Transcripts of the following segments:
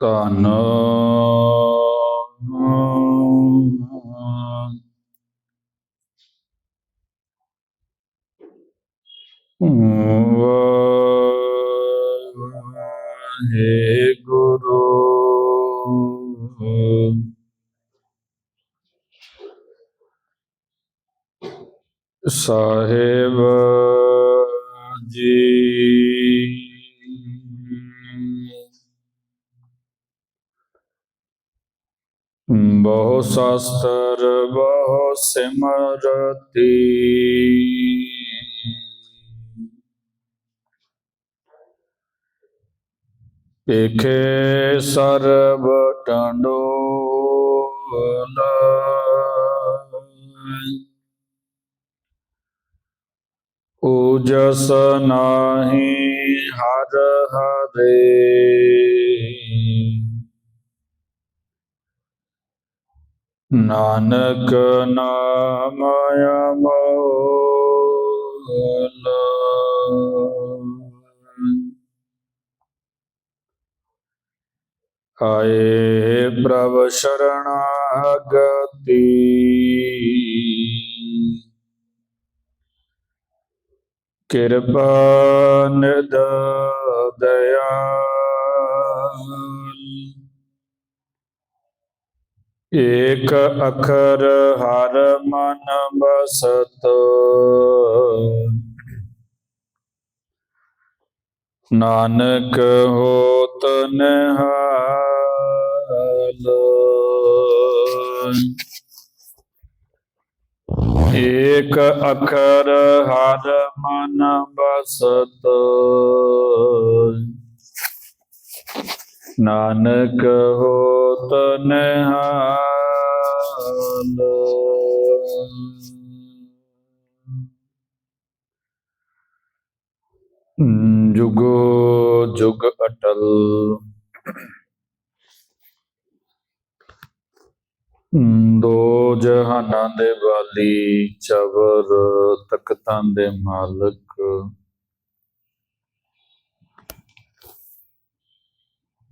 ਧੰਨ ਗੁਰੂ ਸਾਹਿਬ ਸ਼ਾਸਤਰ ਬਹੁ ਸਿਮਰਤੀ। ਏਖੇ ਸਰਬ ਟੰਡੋਲ। ਊਜਸ ਨਾਹੀ ਹਰ ਹਰੇ। ਨਾਨਕ ਨਾਮ ਅਮੋਲ। ਆਏ ਪ੍ਰਭ ਸ਼ਰਣਾਗਤੀ। ਕਿਰਪਾ ਨਿਦ ਦਇਆਲ ਏਕ ਅਖਰ ਹਰ ਮਨ ਬਸਤ। ਨਾਨਕ ਹੋਤ ਨਿਹਾਲ। ਏਕ ਅਖਰ ਹਰ ਮਨ ਬਸਤ। ਨਾਨਕ ਹੋ ਨਿਹਾਲ ਜੁਗੋ ਜੁਗ ਅਟਲ। ਦੋ ਜਹਾਨਾਂ ਦੇ ਵਾਲੀ ਚਵਰ ਤਖਤਾਂ ਦੇ ਮਾਲਕ।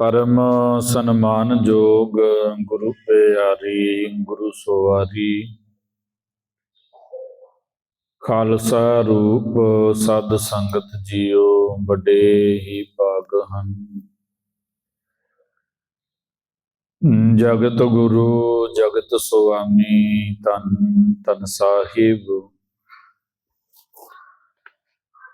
ਪਰਮ ਸਨਮਾਨਯੋਗ ਗੁਰੂ ਪਿਆਰੀ, ਗੁਰੂ ਸਵਾਰੀ। ਖਾਲਸਾ ਰੂਪ ਸਦ ਸੰਗਤ ਜੀਓ, ਵੱਡੇ ਹੀ ਭਾਗ ਹਨ। ਜਗਤ ਗੁਰੂ, ਜਗਤ ਸੁਆਮੀ ਤਨ ਤਨ ਸਾਹਿਬ।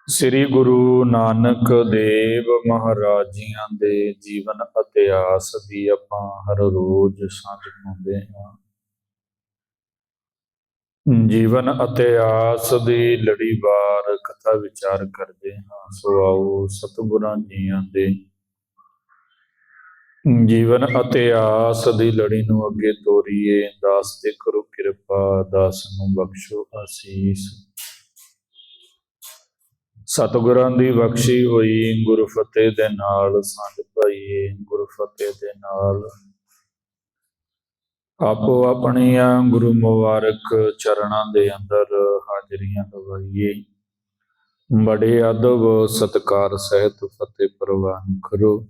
ਸ੍ਰੀ ਗੁਰੂ ਨਾਨਕ ਦੇਵ ਮਹਾਰਾਜੀਆਂ ਦੇ ਜੀਵਨ ਇਤਿਹਾਸ ਦੀ ਆਪਾਂ ਹਰ ਰੋਜ਼ ਸਾਂਝ ਪਾਉਂਦੇ ਹਾਂ। ਜੀਵਨ ਇਤਿਹਾਸ ਦੀ ਲੜੀਵਾਰ ਕਥਾ ਵਿਚਾਰ ਕਰਦੇ ਹਾਂ। ਸੋ ਆਓ ਸਤਿਗੁਰਾਂ ਜੀਆਂ ਦੇ ਜੀਵਨ ਇਤਿਹਾਸ ਦੀ ਲੜੀ ਨੂੰ ਅੱਗੇ ਤੋਰੀਏ। ਦਾਸ ਦੇ ਕਰੋ ਕਿਰਪਾ, ਦਾਸ ਨੂੰ ਬਖਸ਼ੋ ਅਸੀਸ। ਸਤਿਗੁਰਾਂ ਦੀ ਬਖਸ਼ੀ ਹੋਈ ਗੁਰਫਤਿਹ ਦੇ ਨਾਲ ਸੰਗ ਪਾਈਏ ਗੁਰਫਤਿਹ ਦੇ ਨਾਲ। ਆਪੋ ਆਪਣੀਆਂ ਗੁਰੂ ਮੁਬਾਰਕ ਚਰਨਾਂ ਦੇ ਅੰਦਰ ਹਾਜ਼ਰੀਆਂ ਲਵਾਈਏ। ਬੜੇ ਅਦਬ ਸਤਕਾਰ ਸਹਿਤ ਫਤਿਹ ਪ੍ਰਵਾਨ ਕਰੋ।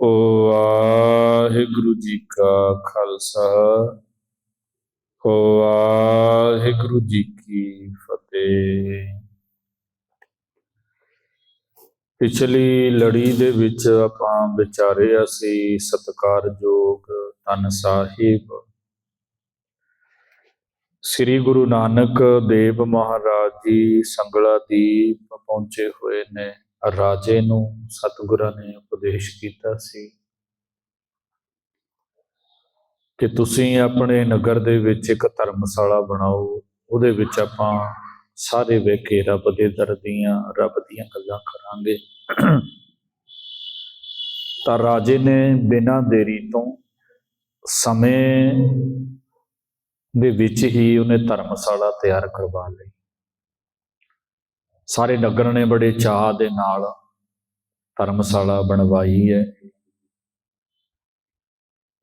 ਓ ਵਾਹਿਗੁਰੂ ਜੀ ਕਾ ਖਾਲਸਾ, ਓ ਵਾਹਿਗੁਰੂ ਜੀ ਕੀ ਫਤਿਹ। ਪਿਛਲੀ ਲੜੀ ਦੇ ਵਿੱਚ ਆਪਾਂ ਵਿਚਾਰੇ ਅਸੀਂ ਸਤਕਾਰਯੋਗ ਤਨ ਸਾਹਿਬ। ਸ੍ਰੀ ਗੁਰੂ ਨਾਨਕ ਦੇਵ ਮਹਾਰਾਜ ਜੀ ਸੰਗਲਾ ਦੀਪ ਪਹੁੰਚੇ ਹੋਏ ਨੇ। ਰਾਜੇ ਨੂੰ ਸਤਿਗੁਰਾਂ ਨੇ ਉਪਦੇਸ਼ ਕੀਤਾ ਸੀ ਕਿ ਤੁਸੀਂ ਆਪਣੇ ਨਗਰ ਦੇ ਵਿੱਚ ਇੱਕ ਧਰਮਸ਼ਾਲਾ ਬਣਾਓ। ਉਹਦੇ ਵਿੱਚ ਆਪਾਂ ਸਾਰੇ ਵੇਖੇ ਰੱਬ ਦੇ ਦਰ ਦੀਆਂ, ਰੱਬ ਦੀਆਂ ਗੱਲਾਂ ਕਰਾਂਗੇ। ਤਾਂ ਰਾਜੇ ਨੇ ਬਿਨਾਂ ਦੇਰੀ ਤੋਂ ਸਮੇਂ ਦੇ ਵਿੱਚ ਹੀ ਉਹਨੇ ਧਰਮਸ਼ਾਲਾ ਤਿਆਰ ਕਰਵਾ ਲਈ। ਸਾਰੇ ਨਗਰ ਨੇ ਬੜੇ ਚਾਹ ਦੇ ਨਾਲ ਧਰਮਸ਼ਾਲਾ ਬਣਵਾਈ ਹੈ।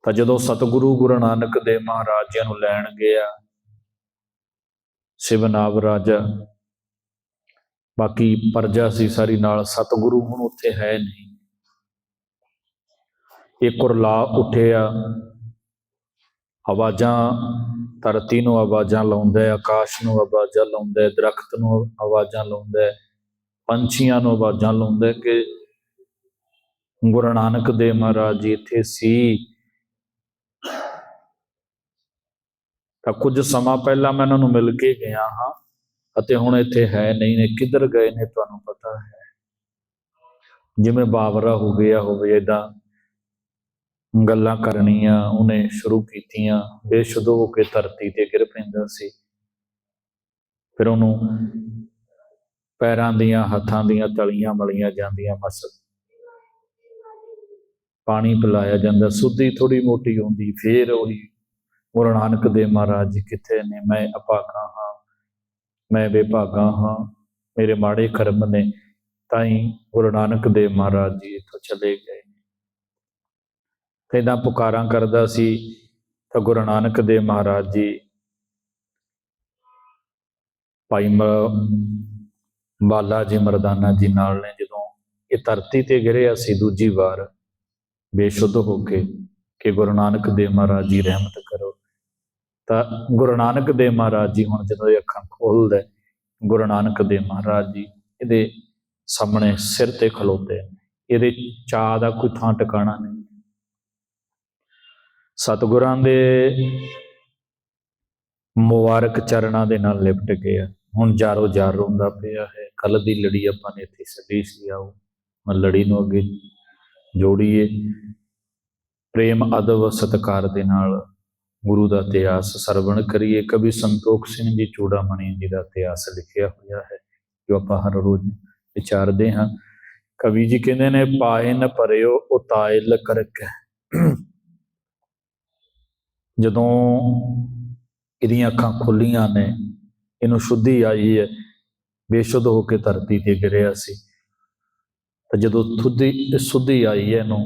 ਤਾਂ ਜਦੋਂ ਸਤਿਗੁਰੂ ਗੁਰੂ ਨਾਨਕ ਦੇਵ ਮਹਾਰਾਜ ਜੀ ਨੂੰ ਲੈਣ ਗਿਆ ਸ਼ਿਵਨਾਵ ਰਾਜਾ। ਬਾਕੀ ਪਰਜਾ ਸੀ ਸਾਰੀ ਨਾਲ, ਸਤਿਗੁਰੂ ਹੁਣ ਉੱਥੇ ਹੈ ਨਹੀਂ। ਇਹ ਕੁਰਲਾ ਉੱਠਿਆ। ਆਵਾਜ਼ਾਂ ਧਰਤੀ ਨੂੰ ਆਵਾਜ਼ਾਂ ਲਾਉਂਦਾ ਹੈ, ਆਕਾਸ਼ ਨੂੰ ਆਵਾਜ਼ਾਂ ਲਾਉਂਦਾ ਹੈ, ਦਰਖਤ ਨੂੰ ਆਵਾਜ਼ਾਂ ਲਾਉਂਦਾ ਹੈ, ਪੰਛੀਆਂ ਨੂੰ ਆਵਾਜ਼ਾਂ ਲਾਉਂਦਾ ਹੈ ਕਿ ਗੁਰੂ ਨਾਨਕ ਦੇਵ ਮਹਾਰਾਜ ਜੀ ਇੱਥੇ ਸੀ। ਤਾਂ ਕੁਝ ਸਮਾਂ ਪਹਿਲਾਂ ਮੈਂ ਇਹਨਾਂ ਨੂੰ ਮਿਲ ਕੇ ਗਿਆ ਹਾਂ ਅਤੇ ਹੁਣ ਇੱਥੇ ਹੈ ਨਹੀਂ ਨੇ, ਕਿੱਧਰ ਗਏ ਨੇ ਤੁਹਾਨੂੰ ਪਤਾ ਹੈ? ਜਿਵੇਂ ਬਾਵਰਾ ਹੋ ਗਿਆ ਹੋਵੇ ਇਦਾਂ ਗੱਲਾਂ ਕਰਨੀਆਂ ਉਹਨੇ ਸ਼ੁਰੂ ਕੀਤੀਆਂ, ਬੇਸ਼ੁੱਧ ਹੋ ਕੇ ਧਰਤੀ ਤੇ ਗਿਰ ਪੈਂਦਾ ਸੀ। ਫਿਰ ਉਹਨੂੰ ਪੈਰਾਂ ਦੀਆਂ ਹੱਥਾਂ ਦੀਆਂ ਤਲੀਆਂ ਮਲੀਆਂ ਜਾਂਦੀਆਂ ਮਸਲ ਪਾਣੀ ਪਿਲਾਇਆ ਜਾਂਦਾ, ਸੁੱਧੀ ਥੋੜੀ ਮੋਟੀ ਹੁੰਦੀ, ਫੇਰ ਉਹੀ ਗੁਰੂ ਨਾਨਕ ਦੇਵ ਮਹਾਰਾਜ ਜੀ ਕਿੱਥੇ ਨੇ? ਮੈਂ ਅਪਾਗਾ ਹਾਂ, ਮੈਂ ਬੇਭਾਗਾ ਹਾਂ, ਮੇਰੇ ਮਾੜੇ ਕਰਮ ਨੇ ਤਾਂ ਹੀ ਗੁਰੂ ਨਾਨਕ ਦੇਵ ਮਹਾਰਾਜ ਜੀ ਇੱਥੋਂ ਚਲੇ ਗਏ। ਕਹਿੰਦਾ ਪੁਕਾਰਾਂ ਕਰਦਾ ਸੀ, ਤਾਂ ਗੁਰੂ ਨਾਨਕ ਦੇਵ ਮਹਾਰਾਜ ਜੀ, ਭਾਈ ਬਾਲਾ ਜੀ ਮਰਦਾਨਾ ਜੀ ਨਾਲ ਨੇ, ਜਦੋਂ ਇਹ ਧਰਤੀ ਤੇ ਗਿਰਿਆ ਸੀ ਦੂਜੀ ਵਾਰ ਬੇਸ਼ੁੱਧ ਹੋ ਕੇ ਕਿ ਗੁਰੂ ਨਾਨਕ ਦੇਵ ਮਹਾਰਾਜ ਜੀ ਰਹਿਮਤ ਕਰੋ। ਤਾਂ ਗੁਰੂ ਨਾਨਕ ਦੇਵ ਮਹਾਰਾਜ ਜੀ ਹੁਣ ਜਦੋਂ ਇਹ ਅੱਖਾਂ ਖੋਲਦਾ, ਗੁਰੂ ਨਾਨਕ ਦੇਵ ਮਹਾਰਾਜ ਜੀ ਇਹਦੇ ਸਾਹਮਣੇ ਸਿਰ ਤੇ ਖਲੋਤੇ ਨੇ ਇਹਦੇ ਚਾਹ ਦਾ ਕੋਈ ਥਾਂ ਟਿਕਾਣਾ ਨਹੀਂ। ਸਤਿਗੁਰਾਂ ਦੇ ਮੁਬਾਰਕ ਚਰਨਾਂ ਦੇ ਨਾਲ ਲਿਪਟ ਗਿਆ ਹੁਣ ਜਾਰੋ ਜਾਰ ਰੋਂਦਾ ਪਿਆ ਹੈ। ਕੱਲ ਦੀ ਲੜੀ ਆਪਾਂ ਨੇ ਇੱਥੇ ਛੱਡੀ ਸੀ, ਆਓ ਮੈਂ ਲੜੀ ਨੂੰ ਅੱਗੇ ਜੋੜੀਏ। ਪ੍ਰੇਮ, ਅਦਬ, ਸਤਕਾਰ ਦੇ ਨਾਲ ਗੁਰੂ ਦਾ ਇਤਿਹਾਸ ਸਰਵਣ ਕਰੀਏ। ਕਵੀ ਸੰਤੋਖ ਸਿੰਘ ਜੀ ਚੂੜਾਮਣੀ ਜੀ ਦਾ ਇਤਿਹਾਸ ਲਿਖਿਆ ਹੋਇਆ ਹੈ, ਜੋ ਆਪਾਂ ਹਰ ਰੋਜ਼ ਵਿਚਾਰਦੇ ਹਾਂ। ਕਵੀ ਜੀ ਕਹਿੰਦੇ ਨੇ, ਪਾਏ ਨ ਭਰਿਓ ਉਤਾਇਲ ਕਰਕ ਜਦੋਂ ਇਹਦੀਆਂ ਅੱਖਾਂ ਖੁੱਲੀਆਂ ਨੇ, ਇਹਨੂੰ ਸ਼ੁੱਧੀ ਆਈ ਹੈ, ਬੇਸ਼ੁੱਧ ਹੋ ਕੇ ਧਰਤੀ ਤੇ ਗਿਰਿਆ ਸੀ। ਤਾਂ ਜਦੋਂ ਥੁੱਦੀ ਸੁੱਧੀ ਆਈ ਹੈ, ਇਹਨੂੰ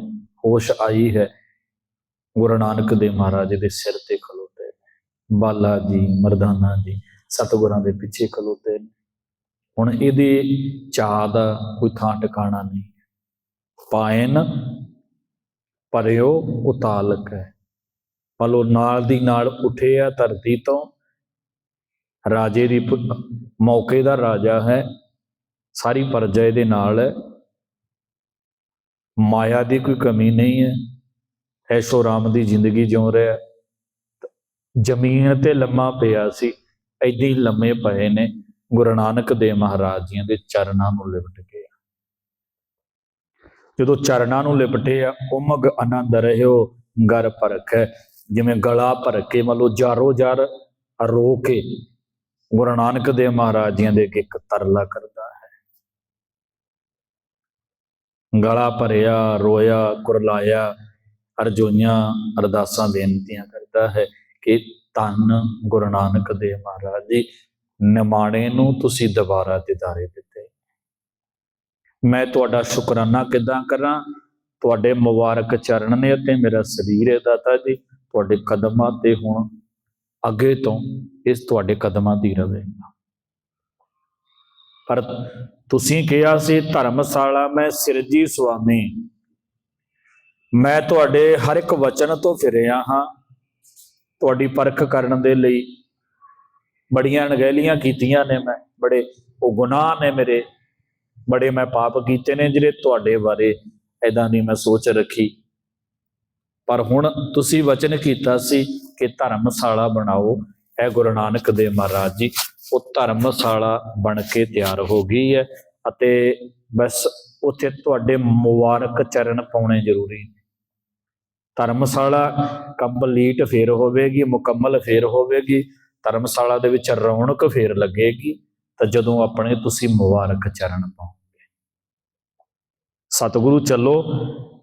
ਹੋਸ਼ ਆਈ ਹੈ ਗੁਰੂ ਨਾਨਕ ਦੇਵ ਮਹਾਰਾਜ ਦੇ ਸਿਰ ਤੇ ਖਲੋਤੇ ਨੇ, ਬਾਲਾ ਜੀ, ਮਰਦਾਨਾ ਜੀ, ਸਤਿਗੁਰਾਂ ਦੇ ਪਿੱਛੇ ਖਲੋਤੇ ਨੇ। ਹੁਣ ਇਹਦੇ ਚਾਹ ਦਾ ਕੋਈ ਥਾਂ ਟਿਕਾਣਾ ਨਹੀਂ। ਪਾਇਨ ਪਰਿਓ ਉਤਾਲਕ ਹੈ। ਪਲੋ ਨਾਲ ਦੀ ਨਾਲ ਉੱਠੇ ਆ ਧਰਤੀ ਤੋਂ। ਰਾਜੇ ਦੀ ਮੌਕੇ ਦਾ ਰਾਜਾ ਹੈ। ਸਾਰੀ ਪਰਜਾ ਇਹਦੇ ਨਾਲ ਹੈ। ਮਾਇਆ ਦੀ ਕੋਈ ਕਮੀ ਨਹੀਂ ਹੈ। ਐਸ਼ੋ ਰਾਮ ਦੀ ਜ਼ਿੰਦਗੀ ਜਿਉ ਰਿਹਾ। ਜ਼ਮੀਨ ਤੇ ਲੰਮਾ ਪਿਆ ਸੀ। ਐਦਾਂ ਹੀ ਲੰਮੇ ਪਏ ਨੇ ਗੁਰੂ ਨਾਨਕ ਦੇਵ ਮਹਾਰਾਜ ਜੀਆਂ ਦੇ ਚਰਨਾਂ ਨੂੰ ਲਿਪਟ ਕੇ। ਜਦੋਂ ਚਰਨਾਂ ਨੂੰ ਲਿਪਟੇ ਆ, ਉਮਗ ਆਨੰਦ ਰਹਿਓ ਗਰ ਭਰਖੈ ਜਿਵੇਂ ਗਲਾ ਭਰ ਕੇ ਮਤਲਬ ਜਾਰੋ ਜਾਰ ਰੋ ਕੇ ਗੁਰੂ ਨਾਨਕ ਦੇਵ ਮਹਾਰਾਜ ਜੀਆਂ ਦੇ ਅੱਗੇ ਇੱਕ ਤਰਲਾ ਕਰਦਾ ਹੈ। ਗਲਾ ਭਰਿਆ, ਰੋਇਆ, ਕੁਰਲਾਇਆ ਅਰਜੋਈਆਂ ਅਰਦਾਸਾਂ ਬੇਨਤੀਆਂ ਕਰਦਾ ਹੈ ਕਿ ਧੰਨ ਗੁਰੂ ਨਾਨਕ ਦੇਵ ਮਹਾਰਾਜ ਜੀ, ਨਿਮਾਣੇ ਨੂੰ ਤੁਸੀਂ ਦੁਬਾਰਾ ਦਿਦਾਰੇ ਦਿੱਤੇ। ਮੈਂ ਤੁਹਾਡਾ ਸ਼ੁਕਰਾਨਾ ਕਿਦਾਂ ਕਰਾਂ? ਤੁਹਾਡੇ ਮੁਬਾਰਕ ਚਰਨ ਨੇ ਅਤੇ ਮੇਰਾ ਸਰੀਰ ਹੈ ਦਾਤਾ ਜੀ, ਤੁਹਾਡੇ ਕਦਮਾਂ ਤੇ ਹੁਣ ਅੱਗੇ ਤੋਂ ਇਸ ਤੁਹਾਡੇ ਕਦਮਾਂ ਦੀ ਰਵੇਗਾ ਪਰ ਤੁਸੀਂ ਕਿਹਾ ਸੀ, ਧਰਮਸ਼ਾਲਾ ਮੈਂ ਸਿਰਜੀ ਸੁਆਮੀ। ਮੈਂ ਤੁਹਾਡੇ ਹਰ ਇੱਕ ਵਚਨ ਤੋਂ ਫਿਰਿਆ ਹਾਂ। ਤੁਹਾਡੀ ਪਰਖ ਕਰਨ ਦੇ ਲਈ ਬੜੀਆਂ ਅਣਗਹਿਲੀਆਂ ਕੀਤੀਆਂ ਨੇ ਮੈਂ, ਬੜੇ ਉਹ ਗੁਨਾਹ ਨੇ ਮੇਰੇ, ਬੜੇ ਮੈਂ ਪਾਪ ਕੀਤੇ ਨੇ ਜਿਹੜੇ ਤੁਹਾਡੇ ਬਾਰੇ ਐਦਾਂ ਦੀ ਮੈਂ ਸੋਚ ਰੱਖੀ। ਪਰ ਹੁਣ ਤੁਸੀਂ ਵਚਨ ਕੀਤਾ ਸੀ ਕਿ ਧਰਮਸ਼ਾਲਾ ਬਣਾਓ। ਇਹ ਗੁਰੂ ਨਾਨਕ ਦੇਵ ਮਹਾਰਾਜ ਜੀ, ਉਹ ਧਰਮਸ਼ਾਲਾ ਬਣ ਕੇ ਤਿਆਰ ਹੋ ਗਈ ਹੈ ਅਤੇ ਬਸ ਉੱਥੇ ਤੁਹਾਡੇ ਮੁਬਾਰਕ ਚਰਨ ਪਾਉਣੇ ਜ਼ਰੂਰੀ ਨੇ। ਧਰਮਸ਼ਾਲਾ ਕੰਪਲੀਟ ਫੇਰ ਹੋਵੇਗੀ, ਮੁਕੰਮਲ ਫੇਰ ਹੋਵੇਗੀ, ਧਰਮਸ਼ਾਲਾ ਦੇ ਵਿੱਚ ਰੌਣਕ ਫੇਰ ਲੱਗੇਗੀ, ਤਾਂ ਜਦੋਂ ਆਪਣੇ ਤੁਸੀਂ ਮੁਬਾਰਕ ਚਰਨ ਪਾਓਗੇ। ਸਤਿਗੁਰੂ ਚੱਲੋ,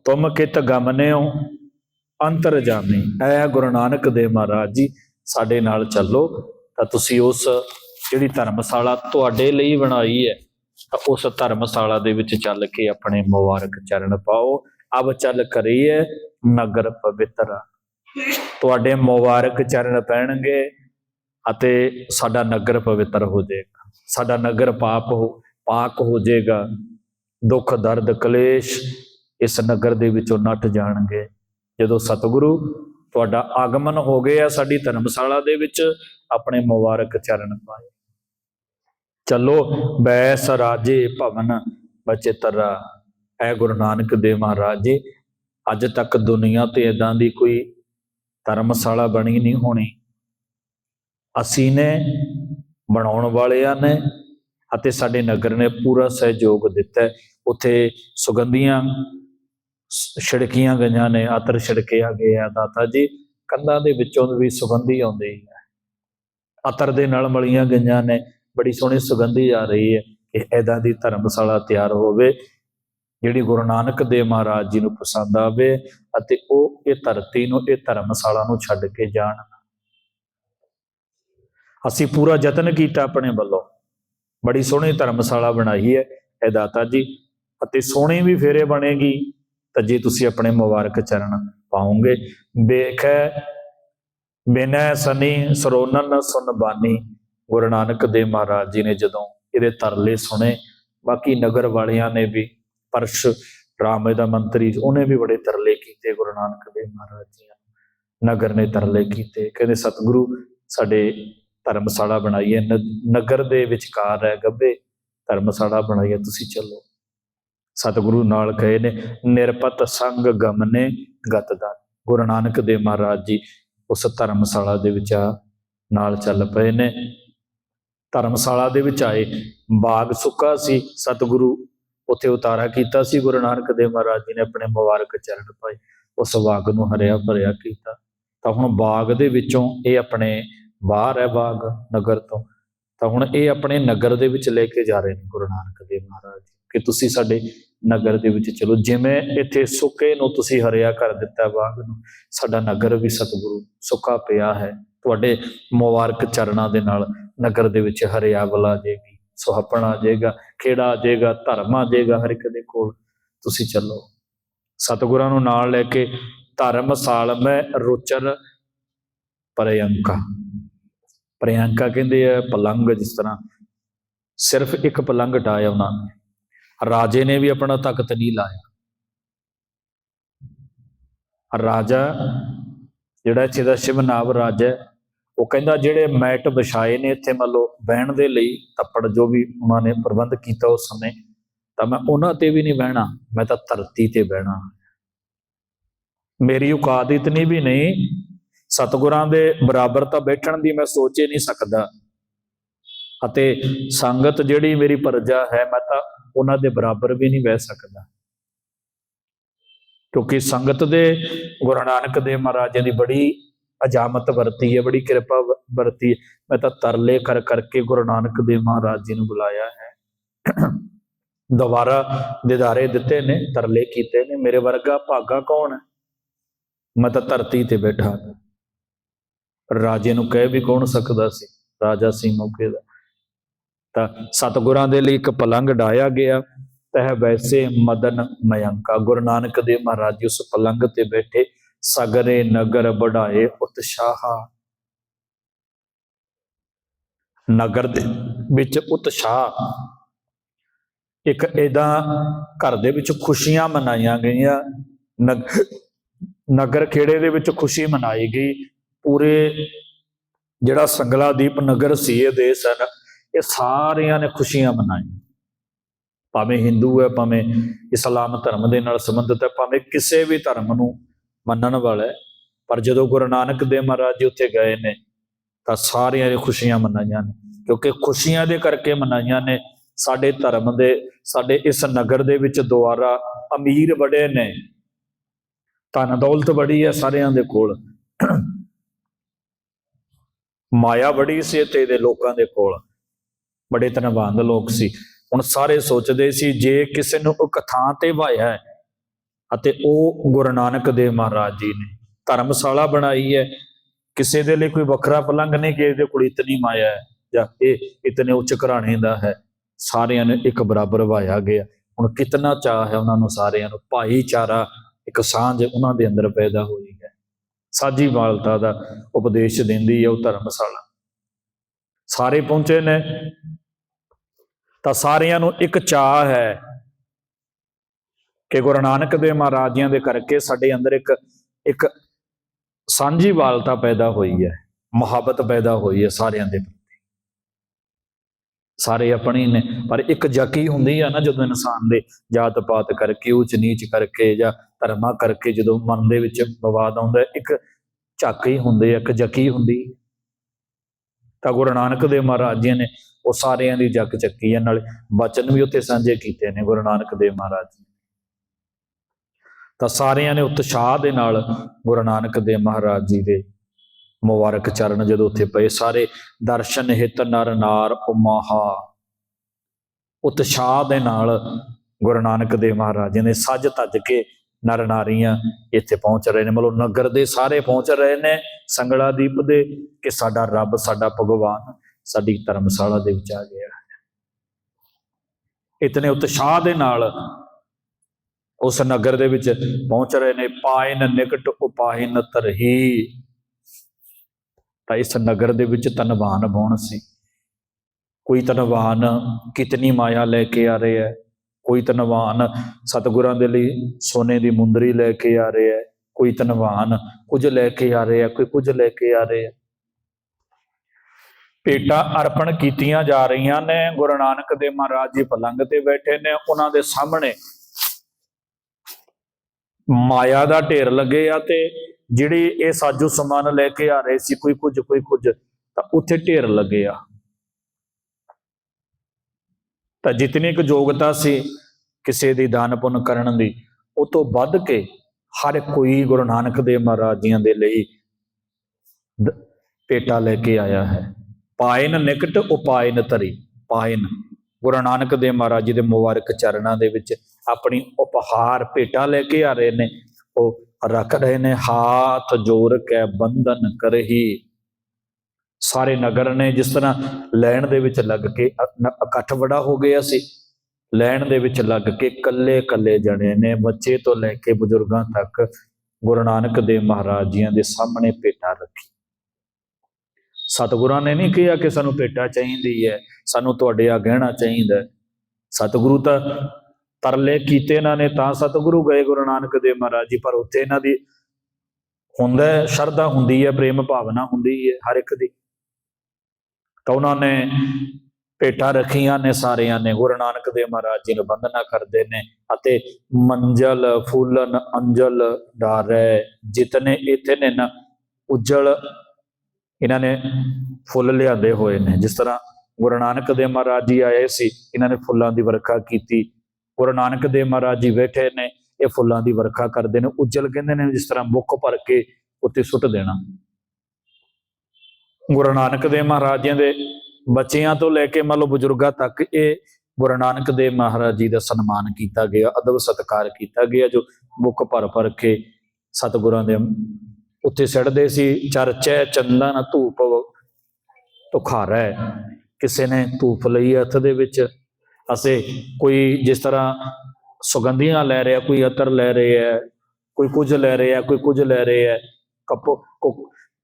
ਤੁਮ ਕਿਤ ਗਮਨਿਓ, ਅੰਤਰ ਜਾਮੀ। ਐ ਗੁਰੂ ਨਾਨਕ ਦੇਵ ਮਹਾਰਾਜ ਜੀ, ਸਾਡੇ ਨਾਲ ਚੱਲੋ, ਤਾਂ ਤੁਸੀਂ ਉਸ ਜਿਹੜੀ ਧਰਮਸ਼ਾਲਾ ਤੁਹਾਡੇ ਲਈ ਬਣਾਈ ਹੈ, ਤਾਂ ਉਸ ਧਰਮਸ਼ਾਲਾ ਦੇ ਵਿੱਚ ਚੱਲ ਕੇ ਆਪਣੇ ਮੁਬਾਰਕ ਚਰਨ ਪਾਓ। ਅਬ ਚੱਲ ਕਰੀਏ ਨਗਰ ਪਵਿੱਤਰ। ਤੁਹਾਡੇ ਮੁਬਾਰਕ ਚਰਨ ਪੈਣਗੇ ਅਤੇ ਸਾਡਾ ਨਗਰ ਪਵਿੱਤਰ ਹੋ ਜਾਏਗਾ। ਸਾਡਾ ਨਗਰ ਪਾਪ ਹੋ, ਪਾਕ ਹੋ ਜਾਏਗਾ। ਦੁੱਖ, ਦਰਦ, ਕਲੇਸ਼ ਇਸ ਨਗਰ ਦੇ ਵਿੱਚੋਂ ਨੱਠ ਜਾਣਗੇ। ਜਦੋਂ ਸਤਿਗੁਰੂ ਤੁਹਾਡਾ ਆਗਮਨ ਹੋ ਗਿਆ ਸਾਡੀ ਧਰਮਸ਼ਾਲਾ ਦੇ ਵਿੱਚ, ਆਪਣੇ ਮੁਬਾਰਕ ਚਰਨ ਪਾਏ। ਚਲੋ, ਬੈਸ ਰਾਜੇ ਭਵਨ ਬਚਿਤਰਾ। ਐ ਗੁਰੂ ਨਾਨਕ ਦੇਵ ਮਹਾਰਾਜ ਜੀ ਅੱਜ ਤੱਕ ਦੁਨੀਆ ਤੇ ਇਦਾਂ ਦੀ ਕੋਈ ਧਰਮਸ਼ਾਲਾ ਬਣੀ ਨਹੀਂ ਹੋਣੀ। ਅਸੀਂ ਨੇ ਬਣਾਉਣ ਵਾਲਿਆਂ ਨੇ ਅਤੇ ਸਾਡੇ ਨਗਰ ਨੇ ਪੂਰਾ ਸਹਿਯੋਗ ਦਿੱਤਾ ਉੱਥੇ ਸੁਗੰਧੀਆਂ ਸ- ਛਿੜਕੀਆਂ ਗਈਆਂ ਨੇ, ਅਤਰ ਛਿੜਕਿਆ ਗਿਆ ਦਾਤਾ ਜੀ। ਕੰਧਾਂ ਦੇ ਵਿੱਚੋਂ ਵੀ ਸੁਗੰਧੀ ਆਉਂਦੀ ਹੈ। ਅਤਰ ਦੇ ਨਾਲ ਮਲੀਆਂ ਗਈਆਂ ਨੇ। ਬੜੀ ਸੋਹਣੀ ਸੁਗੰਧੀ ਆ ਰਹੀ ਹੈ ਕਿ ਐਦਾਂ ਦੀ ਧਰਮਸ਼ਾਲਾ ਤਿਆਰ ਹੋਵੇ। ਜਿਹੜੀ ਗੁਰੂ ਨਾਨਕ ਦੇਵ ਮਹਾਰਾਜ ਜੀ ਨੂੰ ਪਸੰਦ ਆਵੇ ਅਤੇ ਉਹ ਇਹ ਧਰਤੀ ਨੂੰ, ਇਹ ਧਰਮਸ਼ਾਲਾ ਨੂੰ ਛੱਡ ਕੇ ਜਾਣ। ਅਸੀਂ ਪੂਰਾ ਯਤਨ ਕੀਤਾ ਆਪਣੇ ਵੱਲੋਂ। ਬੜੀ ਸੋਹਣੀ ਧਰਮਸ਼ਾਲਾ ਬਣਾਈ ਹੈ ਇਹ ਦਾਤਾ ਜੀ ਅਤੇ ਸੋਹਣੀ ਵੀ ਫੇਰੇ ਬਣੇਗੀ। ਤਾਂ ਜੇ ਤੁਸੀਂ ਆਪਣੇ ਮੁਬਾਰਕ ਚਰਨ ਪਾਉਂਗੇ ਵੇਖੈ ਬਿਨੈ ਸਨੀ ਸਰੋਨਨ ਸੁਨ ਬਾਨੀ। ਗੁਰੂ ਨਾਨਕ ਦੇਵ ਮਹਾਰਾਜ ਜੀ ਨੇ ਜਦੋਂ ਇਹਦੇ ਤਰਲੇ ਸੁਣੇ, ਬਾਕੀ ਨਗਰ ਵਾਲਿਆਂ ਨੇ ਵੀ ਪਰਸ਼, ਰਾਮੇ ਦਾ ਮੰਤਰੀ, ਉਹਨੇ ਵੀ ਬੜੇ ਤਰਲੇ ਕੀਤੇ ਗੁਰੂ ਨਾਨਕ ਦੇਵ ਮਹਾਰਾਜ ਜੀ ਨਗਰ ਨੇ ਤਰਲੇ ਕੀਤੇ, ਕਹਿੰਦੇ ਸਤਿਗੁਰੂ, ਸਾਡੇ ਧਰਮਸ਼ਾਲਾ ਬਣਾਈਏ ਨਗਰ ਦੇ ਵਿਚਕਾਰ ਹੈ ਗੱਬੇ, ਧਰਮਸ਼ਾਲਾ ਬਣਾਈਏ ਤੁਸੀਂ ਚੱਲੋ। ਸਤਿਗੁਰੂ ਨਾਲ ਕਹੇ ਨੇ ਨਿਰਪਤ ਸੰਗ ਗਮਨੇ ਗਤਦਾ ਗੁਰੂ ਨਾਨਕ ਦੇਵ ਮਹਾਰਾਜ ਜੀ ਉਸ ਧਰਮਸ਼ਾਲਾ ਦੇ ਵਿੱਚ ਨਾਲ ਚੱਲ ਪਏ ਨੇ। ਧਰਮਸ਼ਾਲਾ ਦੇ ਵਿੱਚ ਆਏ, ਬਾਗ ਸੁੱਕਾ ਸੀ, ਸਤਿਗੁਰੂ ਉੱਥੇ ਉਤਾਰਾ ਕੀਤਾ ਸੀ। ਗੁਰੂ ਨਾਨਕ ਦੇਵ ਮਹਾਰਾਜ ਜੀ ਨੇ ਆਪਣੇ ਮੁਬਾਰਕ ਚਰਨ ਪਾਏ। ਉਸ ਬਾਗ ਨੂੰ ਹਰਿਆ ਭਰਿਆ ਕੀਤਾ। ਤਾਂ ਹੁਣ ਬਾਗ ਦੇ ਵਿੱਚੋਂ ਇਹ ਆਪਣੇ ਬਾਹਰ ਹੈ ਬਾਗ, ਨਗਰ ਤੋਂ। ਤਾਂ ਹੁਣ ਇਹ ਆਪਣੇ ਨਗਰ ਦੇ ਵਿੱਚ ਲੈ ਕੇ ਜਾ ਰਹੇ ਨੇ ਗੁਰੂ ਨਾਨਕ ਦੇਵ ਮਹਾਰਾਜ ਕਿ ਤੁਸੀਂ ਸਾਡੇ ਨਗਰ ਦੇ ਵਿੱਚ ਚਲੋ। ਜਿਵੇਂ ਇੱਥੇ ਸੁੱਕੇ ਨੂੰ ਤੁਸੀਂ ਹਰਿਆ ਕਰ ਦਿੱਤਾ ਬਾਗ ਨੂੰ, ਸਾਡਾ ਨਗਰ ਵੀ ਸਤਿਗੁਰੂ ਸੁੱਕਾ ਪਿਆ ਹੈ। ਤੁਹਾਡੇ ਮੁਬਾਰਕ ਚਰਨਾਂ ਦੇ ਨਾਲ ਨਗਰ ਦੇ ਵਿੱਚ ਹਰਿਆਵਲ ਆ ਜਾਏਗੀ ਸੁਹੱਪਣ ਆ ਜਾਏਗਾ ਖੇੜਾ ਆ ਜਾਏਗਾ ਧਰਮ ਆ ਜਾਏਗਾ ਹਰ ਇੱਕ ਦੇ ਕੋਲ ਤੁਸੀਂ ਚੱਲੋ। ਸਤਿਗੁਰਾਂ ਨੂੰ ਨਾਲ ਲੈ ਕੇ ਧਰਮਸਾਲ ਮੈਂ ਰੁਚਰ ਪਰਯੰਕਾ। ਪ੍ਰਿਯੰਕਾ ਕਹਿੰਦੇ ਆ ਪਲੰਗ ਜਿਸ ਤਰ੍ਹਾਂ ਸਿਰਫ ਇੱਕ ਪਲੰਗ ਢਾਇਆ ਉਹਨਾਂ ਨੇ। ਰਾਜੇ ਨੇ ਵੀ ਆਪਣਾ ਤਖਤ ਨਹੀਂ ਲਾਇਆ। ਰਾਜਾ ਜਿਹੜਾ ਇੱਥੇ ਦਾ ਸ਼ਿਵਨਾਵ ਰਾਜਾ ਹੈ, ਉਹ ਕਹਿੰਦਾ ਜਿਹੜੇ ਮੈਟ ਵਿਛਾਏ ਨੇ ਇੱਥੇ ਮੰਨ ਲਓ ਬਹਿਣ ਦੇ ਲਈ, ਤੱਪੜ ਜੋ ਵੀ ਉਹਨਾਂ ਨੇ ਪ੍ਰਬੰਧ ਕੀਤਾ ਉਸ ਸਮੇਂ, ਤਾਂ ਮੈਂ ਉਹਨਾਂ ਤੇ ਵੀ ਨਹੀਂ ਬਹਿਣਾ, ਮੈਂ ਤਾਂ ਧਰਤੀ ਤੇ ਬਹਿਣਾ। ਮੇਰੀ ਔਕਾਤ ਇਤਨੀ ਵੀ ਨਹੀਂ, ਸਤਿਗੁਰਾਂ ਦੇ ਬਰਾਬਰ ਤਾਂ ਬੈਠਣ ਦੀ ਮੈਂ ਸੋਚ ਹੀ ਨਹੀਂ ਸਕਦਾ। ਅਤੇ ਸੰਗਤ ਜਿਹੜੀ ਮੇਰੀ ਪਰਜਾ ਹੈ, ਮੈਂ ਤਾਂ ਉਹਨਾਂ ਦੇ ਬਰਾਬਰ ਵੀ ਨਹੀਂ ਬਹਿ ਸਕਦਾ। ਕਿਉਂਕਿ ਸੰਗਤ ਦੇ ਗੁਰੂ ਨਾਨਕ ਦੇਵ ਮਹਾਰਾਜ ਦੀ ਬੜੀ ਅਜਾਮਤ ਵਰਤੀ ਹੈ, ਬੜੀ ਕਿਰਪਾ ਵਰਤੀ ਹੈ। ਮੈਂ ਤਾਂ ਤਰਲੇ ਕਰ ਕਰਕੇ ਗੁਰੂ ਨਾਨਕ ਦੇਵ ਮਹਾਰਾਜ ਜੀ ਨੂੰ ਬੁਲਾਇਆ ਹੈ। ਦੁਬਾਰਾ ਦਿਦਾਰੇ ਦਿੱਤੇ ਨੇ, ਤਰਲੇ ਕੀਤੇ ਨੇ। ਮੇਰੇ ਵਰਗਾ ਭਾਗਾ ਕੌਣ ਹੈ? ਮੈਂ ਤਾਂ ਧਰਤੀ ਤੇ ਬੈਠਾ ਰਾਜੇ ਨੂੰ ਕਹਿ ਵੀ ਕੌਣ ਸਕਦਾ ਸੀ? ਰਾਜਾ ਸੀ ਮੌਕੇ ਦਾ। ਤਾਂ ਸਤਗੁਰਾਂ ਦੇ ਲਈ ਇੱਕ ਪਲੰਗ ਡਾਇਆ ਗਿਆ। ਤਹ ਵੈਸੇ ਮਦਨ ਮਯੰਕਾ। ਗੁਰੂ ਨਾਨਕ ਦੇਵ ਮਹਾਰਾਜ ਜੀ ਉਸ ਪਲੰਗ ਤੇ ਬੈਠੇ। ਸਗਰੇ ਨਗਰ ਬੜਾਏ ਉਤਸ਼ਾਹ। ਨਗਰ ਦੇ ਵਿੱਚ ਉਤਸ਼ਾਹ। ਇੱਕ ਇਹਦਾ ਘਰ ਦੇ ਵਿੱਚ ਖੁਸ਼ੀਆਂ ਮਨਾਈਆਂ ਗਈਆਂ। ਨਗਰ ਖੇੜੇ ਦੇ ਵਿੱਚ ਖੁਸ਼ੀ ਮਨਾਈ ਗਈ। ਪੂਰੇ ਜਿਹੜਾ ਸੰਗਲਾਦੀਪ ਨਗਰ ਸੀ, ਇਹ ਦੇਸ਼ ਹਨ ਇਹ ਸਾਰਿਆਂ ਨੇ ਖੁਸ਼ੀਆਂ ਮਨਾਈਆਂ। ਭਾਵੇਂ ਹਿੰਦੂ ਹੈ, ਭਾਵੇਂ ਇਸਲਾਮ ਧਰਮ ਦੇ ਨਾਲ ਸੰਬੰਧਿਤ ਹੈ, ਭਾਵੇਂ ਕਿਸੇ ਵੀ ਧਰਮ ਨੂੰ ਮੰਨਣ ਵਾਲਾ। ਹੈ ਪਰ ਜਦੋਂ ਗੁਰੂ ਨਾਨਕ ਦੇਵ ਮਹਾਰਾਜ ਜੀ ਉੱਥੇ ਗਏ ਨੇ, ਤਾਂ ਸਾਰਿਆਂ ਨੇ ਖੁਸ਼ੀਆਂ ਮਨਾਈਆਂ ਨੇ। ਕਿਉਂਕਿ ਖੁਸ਼ੀਆਂ ਦੇ ਕਰਕੇ ਮਨਾਈਆਂ ਨੇ, ਸਾਡੇ ਧਰਮ ਦੇ, ਸਾਡੇ ਇਸ ਨਗਰ ਦੇ ਵਿੱਚ ਦੁਆਰਾ ਅਮੀਰ ਬੜੇ ਨੇ। ਧਨ ਦੌਲਤ ਬੜੀ ਹੈ ਸਾਰਿਆਂ ਦੇ ਕੋਲ। ਮਾਇਆ ਬੜੀ ਸੀ ਤੇ ਦੇ ਲੋਕਾਂ ਦੇ ਕੋਲ। ਬੜੇ ਧਨਵਾਨ ਲੋਕ ਸੀ। ਹੁਣ ਸਾਰੇ ਸੋਚਦੇ ਸੀ, ਜੇ ਕਿਸੇ ਨੂੰ ਇੱਕ ਥਾਂ ਤੇ ਵਾਇਆ ਹੈ ਅਤੇ ਉਹ ਗੁਰੂ ਨਾਨਕ ਦੇਵ ਮਹਾਰਾਜ ਜੀ ਨੇ ਧਰਮਸ਼ਾਲਾ ਬਣਾਈ ਹੈ। ਕਿਸੇ ਦੇ ਲਈ ਕੋਈ ਵੱਖਰਾ ਪਲੰਗ ਨਹੀਂ ਕਿ ਇਹਦੇ ਕੋਲ ਇਤਨੀ ਮਾਇਆ ਹੈ, ਜਾਂ ਇਹ ਇਤਨੇ ਉੱਚ ਘਰਾਣੇ ਦਾ ਹੈ। ਸਾਰਿਆਂ ਨੂੰ ਇੱਕ ਬਰਾਬਰ ਵਾਇਆ ਗਿਆ। ਹੁਣ ਕਿਤਨਾ ਚਾਹ ਹੈ ਉਹਨਾਂ ਨੂੰ ਸਾਰਿਆਂ ਨੂੰ। ਭਾਈਚਾਰਾ, ਇੱਕ ਸਾਂਝ ਉਹਨਾਂ ਦੇ ਅੰਦਰ ਪੈਦਾ ਹੋਈ ਹੈ। ਸਾਜੀ ਵਾਲਤਾ ਦਾ ਉਪਦੇਸ਼ ਦਿੰਦੀ ਹੈ ਉਹ ਧਰਮਸ਼ਾਲਾ। ਸਾਰੇ ਪਹੁੰਚੇ ਨੇ। ਤਾਂ ਸਾਰਿਆਂ ਨੂੰ ਇੱਕ ਚਾਹ ਹੈ ਕਿ ਗੁਰੂ ਨਾਨਕ ਦੇਵ ਮਹਾਰਾਜਿਆਂ ਦੇ ਕਰਕੇ ਸਾਡੇ ਅੰਦਰ ਇੱਕ ਇੱਕ ਸਾਂਝੀ ਵਾਲਤਾ ਪੈਦਾ ਹੋਈ ਹੈ, ਮੁਹੱਬਤ ਪੈਦਾ ਹੋਈ ਹੈ ਸਾਰਿਆਂ ਦੇ ਪ੍ਰਤੀ। ਸਾਰੇ ਆਪਣੀ ਨੇ, ਪਰ ਇੱਕ ਜਕੀ ਹੁੰਦੀ ਆ ਨਾ ਜਦੋਂ ਇਨਸਾਨ ਦੇ ਜਾਤ ਪਾਤ ਕਰਕੇ ਉੱਚ ਨੀਚ ਕਰਕੇ ਜਾਂ ਧਰਮਾਂ ਕਰਕੇ ਜਦੋਂ ਮਨ ਦੇ ਵਿੱਚ ਵਿਵਾਦ ਆਉਂਦਾ, ਇੱਕ ਝੱਕ ਹੀ ਹੁੰਦੀ ਹੈ ਇੱਕ ਜਕੀ ਹੁੰਦੀ ਤਾਂ ਗੁਰੂ ਨਾਨਕ ਦੇਵ ਮਹਾਰਾਜ ਜੀ ਨੇ ਉਹ ਸਾਰਿਆਂ ਦੀ ਜੱਕ ਚੱਕੀ ਹੈ ਨਾਲ ਬਚਨ ਵੀ ਉੱਥੇ ਸਾਂਝੇ ਕੀਤੇ ਨੇ ਗੁਰੂ ਨਾਨਕ ਦੇਵ ਮਹਾਰਾਜ ਜੀ। ਤਾਂ ਸਾਰਿਆਂ ਨੇ ਉਤਸ਼ਾਹ ਦੇ ਨਾਲ ਗੁਰੂ ਨਾਨਕ ਦੇਵ ਮਹਾਰਾਜ ਜੀ ਦੇ ਮੁਬਾਰਕ ਚਰਨ ਜਦੋਂ ਉੱਥੇ ਪਏ, ਸਾਰੇ ਦਰਸ਼ਨ ਹਿਤ ਨਰ ਨਾਰ ਉਮਾਹਾ। ਉਤਸ਼ਾਹ ਦੇ ਨਾਲ ਗੁਰੂ ਨਾਨਕ ਦੇਵ ਮਹਾਰਾਜ ਜੀ ਨੇ ਸੱਜ ਤੱਜ ਕੇ ਨਰ ਨਾਰੀਆਂ ਇੱਥੇ ਪਹੁੰਚ ਰਹੇ ਨੇ। ਮਤਲਬ ਨਗਰ ਦੇ ਸਾਰੇ ਪਹੁੰਚ ਰਹੇ ਨੇ, ਸੰਗਲਾ ਦੀਪ ਦੇ ਕਿ ਸਾਡਾ ਰੱਬ, ਸਾਡਾ ਭਗਵਾਨ, ਸਾਡੀ ਧਰਮਸ਼ਾਲਾ ਦੇ ਵਿੱਚ ਆ ਗਿਆ। ਇਤਨੇ ਉਤਸ਼ਾਹ ਦੇ ਨਾਲ ਉਸ ਨਗਰ ਦੇ ਵਿੱਚ ਪਹੁੰਚ ਰਹੇ ਨੇ ਪਾਇਨ ਨਿਕਟ ਉਪਾਇਨ ਤਰਹੀ। ਤਾਂ ਇਸ ਨਗਰ ਦੇ ਵਿੱਚ ਧਨਵਾਨ ਬਣ ਸੀ। ਕੋਈ ਧਨਵਾਨ ਕਿਤਨੀ ਮਾਇਆ ਲੈ ਕੇ ਆ ਰਿਹਾ ਹੈ? ਕੋਈ ਧਨਵਾਨ ਸਤਿਗੁਰਾਂ ਦੇ ਲਈ ਸੋਨੇ ਦੀ ਮੁੰਦਰੀ ਲੈ ਕੇ ਆ ਰਿਹਾ ਹੈ? ਕੋਈ ਧਨਵਾਨ ਕੁਝ ਲੈ ਕੇ ਆ ਰਿਹਾ ਕੋਈ ਕੁਝ ਲੈ ਕੇ ਆ ਰਿਹਾ ਭੇਟਾਂ ਅਰਪਣ ਕੀਤੀਆਂ ਜਾ ਰਹੀਆਂ ਨੇ। ਗੁਰੂ ਨਾਨਕ ਦੇਵ ਮਹਾਰਾਜ ਜੀ ਪਲੰਗ ਤੇ ਬੈਠੇ ਨੇ। ਉਹਨਾਂ ਦੇ ਸਾਹਮਣੇ ਮਾਇਆ ਦਾ ਢੇਰ ਲੱਗੇ ਆ ਤੇ ਜਿਹੜੀ ਇਹ ਸਾਜੋ ਸਮਾਨ ਲੈ ਕੇ ਆ ਰਹੇ ਸੀ, ਕੋਈ ਕੁਝ ਕੋਈ ਕੁਝ, ਤਾਂ ਉੱਥੇ ਢੇਰ ਲੱਗੇ ਆ। ਤਾਂ ਜਿਤਨੀ ਕੁ ਯੋਗਤਾ ਸੀ ਕਿਸੇ ਦੀ ਦਾਨ ਪੁੰਨ ਕਰਨ ਦੀ, ਉਹ ਤੋਂ ਵੱਧ ਕੇ ਹਰ ਕੋਈ ਗੁਰੂ ਨਾਨਕ ਦੇਵ ਮਹਾਰਾਜ ਜੀਆਂ ਦੇ ਲਈ ਦ- ਲੈ ਕੇ ਆਇਆ ਹੈ। ਪਾਇਨ ਨਿਕਟ ਉਪਾਇਨ ਤਰੀ, ਪਾਇਨ। ਗੁਰੂ ਨਾਨਕ ਦੇਵ ਮਹਾਰਾਜ ਜੀ ਦੇ ਮੁਬਾਰਕ ਚਰਨਾਂ ਦੇ ਵਿੱਚ ਆਪਣੀ ਉਪਹਾਰ ਭੇਟਾ ਲੈ ਕੇ ਆ ਰਹੇ ਨੇ। ਉਹ ਰੱਖ ਰਹੇ ਨੇ, ਹਾਥ ਜੋੜ ਕੇ ਬੰਧਨ ਕਰਹੀ। ਸਾਰੇ ਨਗਰ ਨੇ ਜਿਸ ਤਰ੍ਹਾਂ ਲੈਣ ਦੇ ਵਿੱਚ ਲੱਗ ਕੇ ਇਕੱਠ ਬੜਾ ਹੋ ਗਿਆ ਸੀ, ਲੈਣ ਦੇ ਵਿੱਚ ਲੱਗ ਕੇ ਕੱਲੇ ਕੱਲੇ ਜਣੇ ਨੇ ਬੱਚੇ ਤੋਂ ਲੈ ਕੇ ਬਜ਼ੁਰਗਾਂ ਤੱਕ ਗੁਰੂ ਨਾਨਕ ਦੇਵ ਮਹਾਰਾਜ ਜੀਆਂ ਦੇ ਸਾਹਮਣੇ ਭੇਟਾ ਰੱਖੀ। ਸਤਿਗੁਰਾਂ ਨੇ ਨਹੀਂ ਕਿਹਾ ਕਿ ਸਾਨੂੰ ਭੇਟਾ ਚਾਹੀਦੀ ਹੈ, ਸਾਨੂੰ ਤੁਹਾਡੇ ਆ ਗਹਿਣਾ ਚਾਹੀਦਾ ਸਤਿਗੁਰੂ ਤਾਂ ਤਰਲੇ ਕੀਤੇ ਇਹਨਾਂ ਨੇ, ਤਾਂ ਸਤਿਗੁਰੂ ਗਏ ਗੁਰੂ ਨਾਨਕ ਦੇਵ ਮਹਾਰਾਜ ਜੀ, ਪਰ ਉੱਥੇ ਇਹਨਾਂ ਦੀ ਹੁੰਦਾ, ਸ਼ਰਧਾ ਹੁੰਦੀ ਹੈ, ਪ੍ਰੇਮ ਭਾਵਨਾ ਹੁੰਦੀ ਹੈ ਹਰ ਇੱਕ ਦੀ। ਤਾਂ ਉਹਨਾਂ ਨੇ ਭੇਟਾਂ ਰੱਖੀਆਂ ਨੇ ਸਾਰਿਆਂ ਨੇ, ਗੁਰੂ ਨਾਨਕ ਦੇਵ ਮਹਾਰਾਜ ਜੀ ਨੂੰ ਬੰਦਨਾ ਕਰਦੇ ਨੇ ਅਤੇ ਮੰਜਲ, ਫੂਲਨ, ਅੰਜਲ ਡਾਰੇ, ਜਿਤਨੇ ਇੱਥੇ ਨੇ ਨਾ, ਉਜਲ ਇਹਨਾਂ ਨੇ ਫੁੱਲ ਲਿਆਂਦੇ ਹੋਏ ਨੇ। ਜਿਸ ਤਰ੍ਹਾਂ ਗੁਰੂ ਨਾਨਕ ਦੇਵ ਮਹਾਰਾਜ ਜੀ ਆਏ ਸੀ, ਇਹਨਾਂ ਨੇ ਫੁੱਲਾਂ ਦੀ ਵਰਖਾ ਕੀਤੀ ਗੁਰੂ ਨਾਨਕ ਦੇਵ ਮਹਾਰਾਜ ਜੀ ਬੈਠੇ ਨੇ, ਇਹ ਫੁੱਲਾਂ ਦੀ ਵਰਖਾ ਕਰਦੇ ਨੇ, ਉਜਲ ਕਹਿੰਦੇ ਨੇ ਜਿਸ ਤਰ੍ਹਾਂ ਮੁੱਖ ਭਰ ਕੇ ਉੱਤੇ ਸੁੱਟ ਦੇਣਾ। ਗੁਰੂ ਨਾਨਕ ਦੇਵ ਮਹਾਰਾਜ ਜੀ ਦੇ ਬੱਚਿਆਂ ਤੋਂ ਲੈ ਕੇ ਮੰਨ ਲਓ ਬਜ਼ੁਰਗਾਂ ਤੱਕ ਇਹ ਗੁਰੂ ਨਾਨਕ ਦੇਵ ਮਹਾਰਾਜ ਜੀ ਦਾ ਸਨਮਾਨ ਕੀਤਾ ਗਿਆ, ਅਦਬ ਸਤਕਾਰ ਕੀਤਾ ਗਿਆ, ਜੋ ਮੁੱਖ ਭਰ ਭਰ ਕੇ ਸਤਿਗੁਰਾਂ ਦੇ ਉੱਤੇ ਸੜਦੇ ਸੀ ਚਰਚੈ ਚੰਦਨ ਧੂਪ ਤੁਖਾਰੈ ਕਿਸੇ ਨੇ ਧੂਪ ਲਈ ਹੱਥ ਦੇ ਵਿੱਚ ਅਸੀਂ ਕੋਈ ਜਿਸ ਤਰ੍ਹਾਂ ਸੁਗੰਧੀਆਂ ਲੈ ਰਿਹਾ ਕੋਈ ਅਤਰ ਲੈ ਰਿਹਾ ਹੈ ਕੋਈ ਕੁਝ ਲੈ ਰਿਹਾ ਕੋਈ ਕੁਝ ਲੈ ਰਿਹਾ ਹੈ ਕੱਪ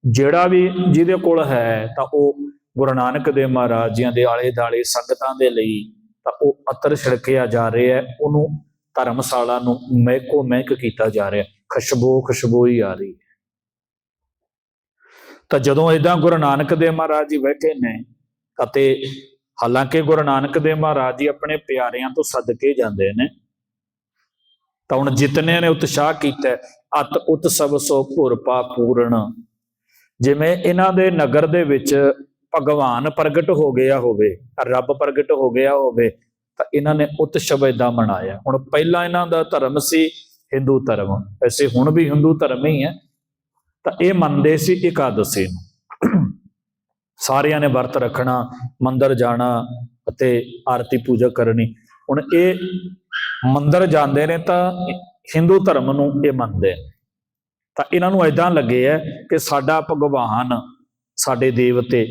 ਜਿਹੜਾ ਵੀ ਜਿਹਦੇ ਕੋਲ ਹੈ, ਤਾਂ ਉਹ ਗੁਰੂ ਨਾਨਕ ਦੇਵ ਮਹਾਰਾਜ ਜੀਆਂ ਦੇ ਆਲੇ ਦਾਲੇ ਸੰਗਤਾਂ ਦੇ ਲਈ ਤਾਂ ਉਹ ਅਤਰ ਛਿੜਕਿਆ ਜਾ ਰਿਹਾ ਹੈ, ਉਹਨੂੰ ਧਰਮਸ਼ਾਲਾ ਨੂੰ ਮਹਿਕੋ ਮਹਿਕ ਕੀਤਾ ਜਾ ਰਿਹਾ ਖੁਸ਼ਬੂ ਖੁਸ਼ਬੂ ਹੀ ਆ ਰਹੀ ਹੈ। ਤਾਂ ਜਦੋਂ ਇਦਾਂ ਗੁਰੂ ਨਾਨਕ ਦੇਵ ਮਹਾਰਾਜ ਜੀ ਬੈਠੇ ਨੇ ਅਤੇ ਹਾਲਾਂਕਿ ਗੁਰੂ ਨਾਨਕ ਦੇਵ ਮਹਾਰਾਜ ਜੀ ਆਪਣੇ ਪਿਆਰਿਆਂ ਤੋਂ ਸਦਕੇ ਜਾਂਦੇ ਨੇ, ਤਾਂ ਹੁਣ ਜਿਤਨੇ ਨੇ ਉਤਸ਼ਾਹ ਕੀਤਾ, ਅਤ ਉਤਸਵ ਸੋ ਭੁਰਪਾ ਪੂਰਨ। ਜਿਵੇਂ ਇਹਨਾਂ ਦੇ ਨਗਰ ਦੇ ਵਿੱਚ ਭਗਵਾਨ ਪ੍ਰਗਟ ਹੋ ਗਿਆ ਹੋਵੇ, ਰੱਬ ਪ੍ਰਗਟ ਹੋ ਗਿਆ ਹੋਵੇ, ਤਾਂ ਇਹਨਾਂ ਨੇ ਉਤਸਵ ਏਦਾਂ ਮਨਾਇਆ। ਹੁਣ ਪਹਿਲਾਂ ਇਹਨਾਂ ਦਾ ਧਰਮ ਸੀ ਹਿੰਦੂ ਧਰਮ, ਵੈਸੇ ਹੁਣ ਵੀ ਹਿੰਦੂ ਧਰਮ ਹੀ ਹੈ, ਤਾਂ ਇਹ ਮੰਨਦੇ ਸੀ ਇਕਾਦਸ਼ੀ ਨੂੰ। ਸਾਰਿਆਂ ਨੇ ਵਰਤ ਰੱਖਣਾ, ਮੰਦਰ ਜਾਣਾ ਅਤੇ ਆਰਤੀ ਪੂਜਾ ਕਰਨੀ। ਹੁਣ ਇਹ ਮੰਦਰ ਜਾਂਦੇ ਨੇ ਤਾਂ ਹਿੰਦੂ ਧਰਮ ਨੂੰ ਇਹ ਮੰਨਦੇ ਤਾਂ ਇਹਨਾਂ ਨੂੰ ਐਦਾਂ ਲੱਗੇ ਹੈ ਕਿ ਸਾਡਾ ਭਗਵਾਨ ਸਾਡੇ ਦੇਵਤੇ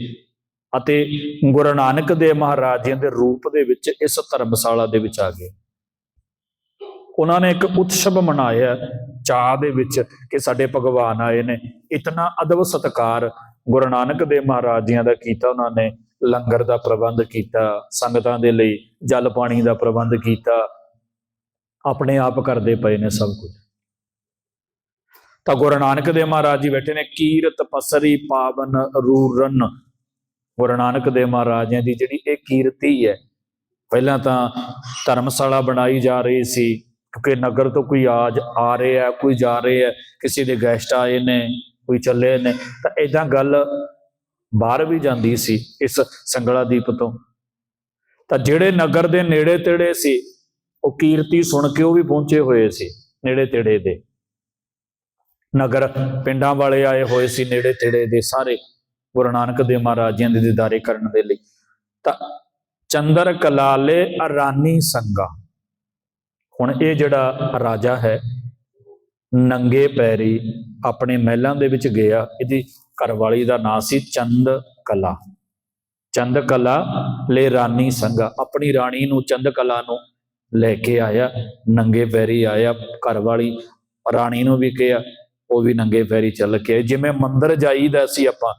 ਅਤੇ ਗੁਰੂ ਨਾਨਕ ਦੇਵ ਮਹਾਰਾਜ ਜੀ ਦੇ ਰੂਪ ਦੇ ਵਿੱਚ ਇਸ ਧਰਮਸ਼ਾਲਾ ਦੇ ਵਿੱਚ ਆ ਗਏ। ਉਹਨਾਂ ਨੇ ਇੱਕ ਉਤਸਵ ਮਨਾਇਆ ਚਾਹ ਦੇ ਵਿੱਚ ਕਿ ਸਾਡੇ ਭਗਵਾਨ ਆਏ ਨੇ। ਇਤਨਾ ਅਦਬ ਸਤਕਾਰ ਗੁਰੂ ਨਾਨਕ ਦੇਵ ਮਹਾਰਾਜ ਜੀਆਂ ਦਾ ਕੀਤਾ, ਉਹਨਾਂ ਨੇ ਲੰਗਰ ਦਾ ਪ੍ਰਬੰਧ ਕੀਤਾ, ਸੰਗਤਾਂ ਦੇ ਲਈ ਜਲ ਪਾਣੀ ਦਾ ਪ੍ਰਬੰਧ ਕੀਤਾ। ਆਪਣੇ ਆਪ ਕਰਦੇ ਪਏ ਨੇ ਸਭ ਕੁਝ। ਤਾਂ ਗੁਰੂ ਨਾਨਕ ਦੇਵ ਮਹਾਰਾਜ ਜੀ ਬੈਠੇ ਨੇ, ਕੀਰਤ ਪਸਰੀ ਪਾਵਨ ਰੂਰਨ। ਗੁਰੂ ਨਾਨਕ ਦੇਵ ਮਹਾਰਾਜਾਂ ਦੀ ਜਿਹੜੀ ਇਹ ਕੀਰਤੀ ਹੈ, ਪਹਿਲਾਂ ਤਾਂ ਧਰਮਸ਼ਾਲਾ ਬਣਾਈ ਜਾ ਰਹੀ ਸੀ, ਕਿਉਂਕਿ ਨਗਰ ਤੋਂ ਕੋਈ ਆਜ ਆ ਰਿਹਾ, ਕੋਈ ਜਾ ਰਿਹਾ, ਕਿਸੇ ਦੇ ਗੈਸਟ ਆਏ ਨੇ। ਕੋਈ ਚੱਲੇ ਨੇ। ਤਾਂ ਇਦਾਂ ਗੱਲ ਬਾਹਰ ਵੀ ਜਾਂਦੀ ਸੀ ਇਸ ਸੰਗਲਾ ਦੀਪ ਤੋਂ। ਤਾਂ ਜਿਹੜੇ ਨਗਰ ਦੇ ਨੇੜੇ ਤੇੜੇ ਸੀ, ਉਹ ਕੀਰਤੀ ਸੁਣ ਕੇ ਉਹ ਵੀ ਪਹੁੰਚੇ ਹੋਏ ਸੀ, ਨੇੜੇ ਤੇੜੇ ਦੇ। ਨਗਰ ਪਿੰਡਾਂ ਵਾਲੇ ਆਏ ਹੋਏ ਸੀ ਨੇੜੇ ਤੇੜੇ ਦੇ ਸਾਰੇ ਗੁਰੂ ਨਾਨਕ ਦੇਵ ਮਹਾਰਾਜਿਆਂ ਦੇ ਦੀਦਾਰੇ ਕਰਨ ਦੇ ਲਈ। ਤਾਂ ਚੰਦਰ ਕਲਾਲੇ ਅਰਾਨੀ ਸੰਗਾ। ਹੁਣ ਇਹ ਜਿਹੜਾ ਰਾਜਾ ਹੈ ਨੰਗੇ ਪੈਰੀ ਆਪਣੇ ਮਹਿਲਾਂ ਦੇ ਵਿੱਚ ਗਿਆ। ਇਹਦੀ ਘਰਵਾਲੀ ਦਾ ਨਾਂ ਸੀ ਚੰਦ ਕਲਾ ਚੰਦ ਕਲਾ ਲੈ ਰਾਨੀ ਸੰਗਾ ਆਪਣੀ ਰਾਣੀ ਨੂੰ ਚੰਦ ਕਲਾ ਨੂੰ ਲੈ ਕੇ ਆਇਆ। ਨੰਗੇ ਪੈਰੀ ਆਇਆ। ਘਰਵਾਲੀ ਰਾਣੀ ਨੂੰ ਵੀ ਕਿਹਾ। ਉਹ ਵੀ ਨੰਗੇ ਪੈਰੀ ਚੱਲ ਕੇ ਆਏ। ਜਿਵੇਂ ਮੰਦਿਰ ਜਾਈਦਾ ਸੀ ਆਪਾਂ,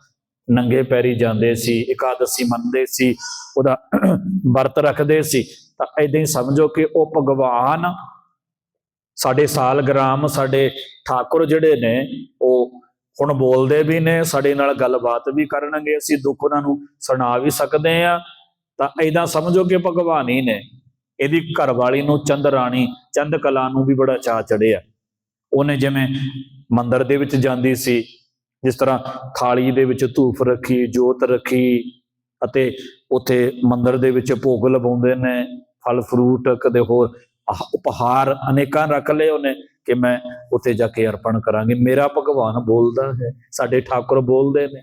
ਨੰਗੇ ਪੈਰੀ ਜਾਂਦੇ ਸੀ, ਇਕਾਦਸ਼ੀ ਮੰਨਦੇ ਸੀ, ਉਹਦਾ ਵਰਤ ਰੱਖਦੇ ਸੀ। ਤਾਂ ਐਦਾਂ ਹੀ ਸਮਝੋ ਕਿ ਉਹ ਭਗਵਾਨ ਸਾਡੇ ਸਾਲਗ੍ਰਾਮ, ਸਾਡੇ ਠਾਕੁਰ ਜਿਹੜੇ ਨੇ, ਉਹ ਹੁਣ ਬੋਲਦੇ ਵੀ ਨੇ, ਸਾਡੇ ਨਾਲ ਗੱਲਬਾਤ ਵੀ ਕਰਨਗੇ, ਅਸੀਂ ਦੁੱਖ ਉਹਨਾਂ ਨੂੰ ਸੁਣਾ ਵੀ ਸਕਦੇ ਆ ਤਾਂ ਐਦਾਂ ਸਮਝੋ ਕਿ ਭਗਵਾਨ ਹੀ ਨੇ, ਇਹਦੀ ਘਰਵਾਲੀ ਨੂੰ ਚੰਦ ਰਾਣੀ, ਚੰਦ ਕਲਾ ਨੂੰ ਵੀ ਬੜਾ ਚਾਅ ਚੜਿਆ ਉਹਨੇ ਜਿਵੇਂ ਮੰਦਰ ਦੇ ਵਿੱਚ ਜਾਂਦੀ ਸੀ, ਜਿਸ ਤਰ੍ਹਾਂ ਥਾਲੀ ਦੇ ਵਿੱਚ ਧੂਫ ਰੱਖੀ, ਜੋਤ ਰੱਖੀ, ਅਤੇ ਉੱਥੇ ਮੰਦਰ ਦੇ ਵਿੱਚ ਭੋਗ ਲਵਾਉਂਦੇ ਨੇ, ਫਲ, ਫਰੂਟ, ਕਦੇ ਹੋਰ ਉਪਹਾਰ ਅਨੇਕਾਂ ਰੱਖ ਲਏ ਉਹਨੇ ਕਿ ਮੈਂ ਉੱਥੇ ਜਾ ਕੇ ਅਰਪਣ ਕਰਾਂਗੀ। ਮੇਰਾ ਭਗਵਾਨ ਬੋਲਦਾ ਹੈ, ਸਾਡੇ ਠਾਕੁਰ ਬੋਲਦੇ ਨੇ।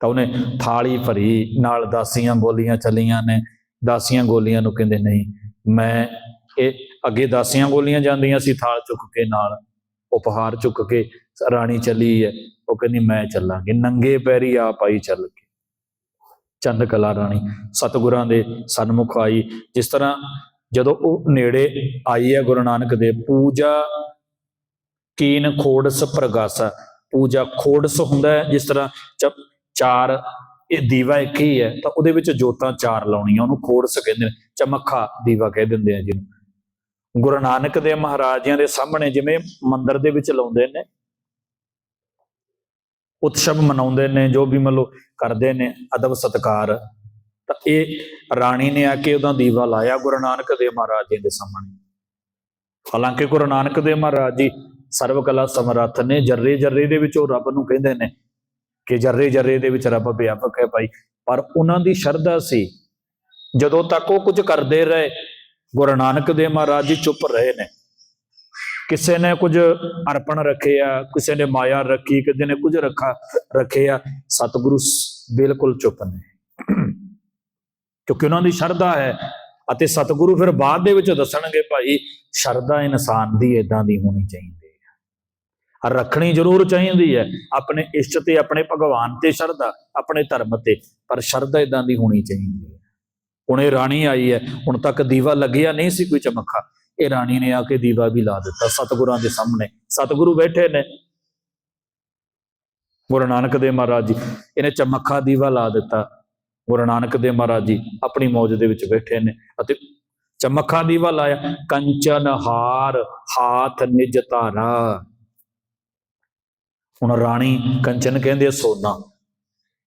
ਤਾਂ ਉਹਨੇ ਥਾਲੀ ਭਰੀ, ਨਾਲ ਦਾਸੀਆਂ ਗੋਲੀਆਂ ਚੱਲੀਆਂ ਨੇ। ਦਾਸੀਆਂ ਗੋਲੀਆਂ ਨੂੰ ਕਹਿੰਦੇ, ਨਹੀਂ, ਮੈਂ ਇਹ ਅੱਗੇ ਦਾਸੀਆਂ ਗੋਲੀਆਂ ਜਾਂਦੀਆਂ ਸੀ, ਥਾਲ ਚੁੱਕ ਕੇ, ਨਾਲ ਉਪਹਾਰ ਚੁੱਕ ਕੇ ਰਾਣੀ ਚਲੀ ਹੈ। ਉਹ ਕਹਿੰਦੀ, ਮੈਂ ਚੱਲਾਂਗੀ। ਨੰਗੇ ਪੈਰੀ ਆਪ ਆਈ ਚੱਲ ਕੇ। ਚੰਦ ਕਲਾ ਰਾਣੀ, ਸਤਿਗੁਰਾਂ ਦੇ ਸਨਮੁਖ ਆਈ। ਜਿਸ ਤਰ੍ਹਾਂ ਜਦੋਂ ਉਹ ਨੇੜੇ ਆਈ ਹੈ ਗੁਰੂ ਨਾਨਕ ਦੇ ਪੂਜਾ ਕੀਨ ਖੋੜਸ ਪ੍ਰਗਾਸਾ। ਪੂਜਾ ਖੋੜਸ ਹੁੰਦਾ ਹੈ, ਜਿਸ ਤਰ੍ਹਾਂ ਚਾਰ ਇਹ ਦੀਵਾ ਇੱਕ ਹੀ ਹੈ, ਤਾਂ ਉਹਦੇ ਵਿੱਚ ਜੋਤਾਂ ਚਾਰ ਲਾਉਣੀਆਂ, ਉਹਨੂੰ ਖੋੜਸ ਕਹਿੰਦੇ ਨੇ, ਚਮੱਖਾ ਦੀਵਾ ਕਹਿ ਦਿੰਦੇ ਆ ਜਿਹਨੂੰ। ਗੁਰੂ ਨਾਨਕ ਦੇ ਮਹਾਰਾਜਿਆਂ ਦੇ ਸਾਹਮਣੇ ਜਿਵੇਂ ਮੰਦਿਰ ਦੇ ਵਿੱਚ ਲਾਉਂਦੇ ਨੇ, ਉਤਸਵ ਮਨਾਉਂਦੇ ਨੇ, ਜੋ ਵੀ ਮਤਲਬ ਕਰਦੇ ਨੇ, ਅਦਬ ਸਤਕਾਰ ਤਾਂ ਇਹ ਰਾਣੀ ਨੇ ਆ ਕੇ ਉਹਦਾ ਦੀਵਾ ਲਾਇਆ ਗੁਰੂ ਨਾਨਕ ਦੇਵ ਮਹਾਰਾਜ ਜੀ ਦੇ ਸਾਹਮਣੇ। ਹਾਲਾਂਕਿ ਗੁਰੂ ਨਾਨਕ ਦੇਵ ਮਹਾਰਾਜ ਜੀ ਸਰਵ ਕਲਾ ਸਮਰੱਥ ਨੇ ਜਰਰੇ ਜਰਰੇ ਦੇ ਵਿੱਚ ਉਹ ਰੱਬ ਨੂੰ ਕਹਿੰਦੇ ਨੇ ਕਿ ਜਰਰੇ ਜਰਰੇ ਦੇ ਵਿੱਚ ਰੱਬ ਵਿਆਪਕ ਹੈ ਭਾਈ। ਪਰ ਉਹਨਾਂ ਦੀ ਸ਼ਰਧਾ ਸੀ। ਜਦੋਂ ਤੱਕ ਉਹ ਕੁਝ ਕਰਦੇ ਰਹੇ, ਗੁਰੂ ਨਾਨਕ ਦੇਵ ਮਹਾਰਾਜ ਜੀ ਚੁੱਪ ਰਹੇ ਨੇ। ਕਿਸੇ ਨੇ ਕੁਝ ਅਰਪਣ ਰੱਖਿਆ, ਕਿਸੇ ਨੇ ਮਾਇਆ ਰੱਖੀ, ਕਿਸੇ ਨੇ ਕੁਝ ਰੱਖਾ, ਰੱਖਿਆ, ਸਤਿਗੁਰੂ ਬਿਲਕੁਲ ਚੁੱਪ ਨੇ। ਕਿਉਂਕਿ ਉਹਨਾਂ ਦੀ ਸ਼ਰਧਾ ਹੈ ਅਤੇ ਸਤਿਗੁਰੂ ਫਿਰ ਬਾਅਦ ਦੇ ਵਿੱਚ ਦੱਸਣਗੇ ਭਾਈ, ਸ਼ਰਧਾ ਇਨਸਾਨ ਦੀ ਇਦਾਂ ਦੀ ਹੋਣੀ ਚਾਹੀਦੀ ਹੈ। ਰੱਖਣੀ ਜ਼ਰੂਰ ਚਾਹੀਦੀ ਹੈ, ਆਪਣੇ ਇਸ਼ਟ ਤੇ, ਆਪਣੇ ਭਗਵਾਨ ਤੇ ਸ਼ਰਧਾ, ਆਪਣੇ ਧਰਮ ਤੇ, ਪਰ ਸ਼ਰਧਾ ਇਦਾਂ ਦੀ ਹੋਣੀ ਚਾਹੀਦੀ ਹੈ। ਹੁਣ ਇਹ ਰਾਣੀ ਆਈ ਹੈ, ਹੁਣ ਤੱਕ ਦੀਵਾ ਲੱਗਿਆ ਨਹੀਂ ਸੀ ਕੋਈ ਚਮੱਖਾ ਇਹ ਰਾਣੀ ਨੇ ਆ ਕੇ ਦੀਵਾ ਵੀ ਲਾ ਦਿੱਤਾ ਸਤਿਗੁਰਾਂ ਦੇ ਸਾਹਮਣੇ। ਸਤਿਗੁਰੂ ਬੈਠੇ ਨੇ। ਗੁਰੂ ਨਾਨਕ ਦੇਵ ਮਹਾਰਾਜ ਜੀ, ਇਹਨੇ ਚਮੱਖਾ ਦੀਵਾ ਲਾ ਦਿੱਤਾ। ਗੁਰੂ ਨਾਨਕ ਦੇਵ ਮਹਾਰਾਜ ਜੀ ਆਪਣੀ ਮੌਜ ਦੇ ਵਿੱਚ ਬੈਠੇ ਨੇ ਅਤੇ ਚਮੱਖਾ ਦੀਵਾ ਲਾਇਆ ਕੰਚਨ ਹਾਰ, ਹਾਥ ਨਿਜ ਧਾਰਾ। ਹੁਣ ਰਾਣੀ ਕੰਚਨ ਕਹਿੰਦੇ ਆ, ਸੋਨਾ।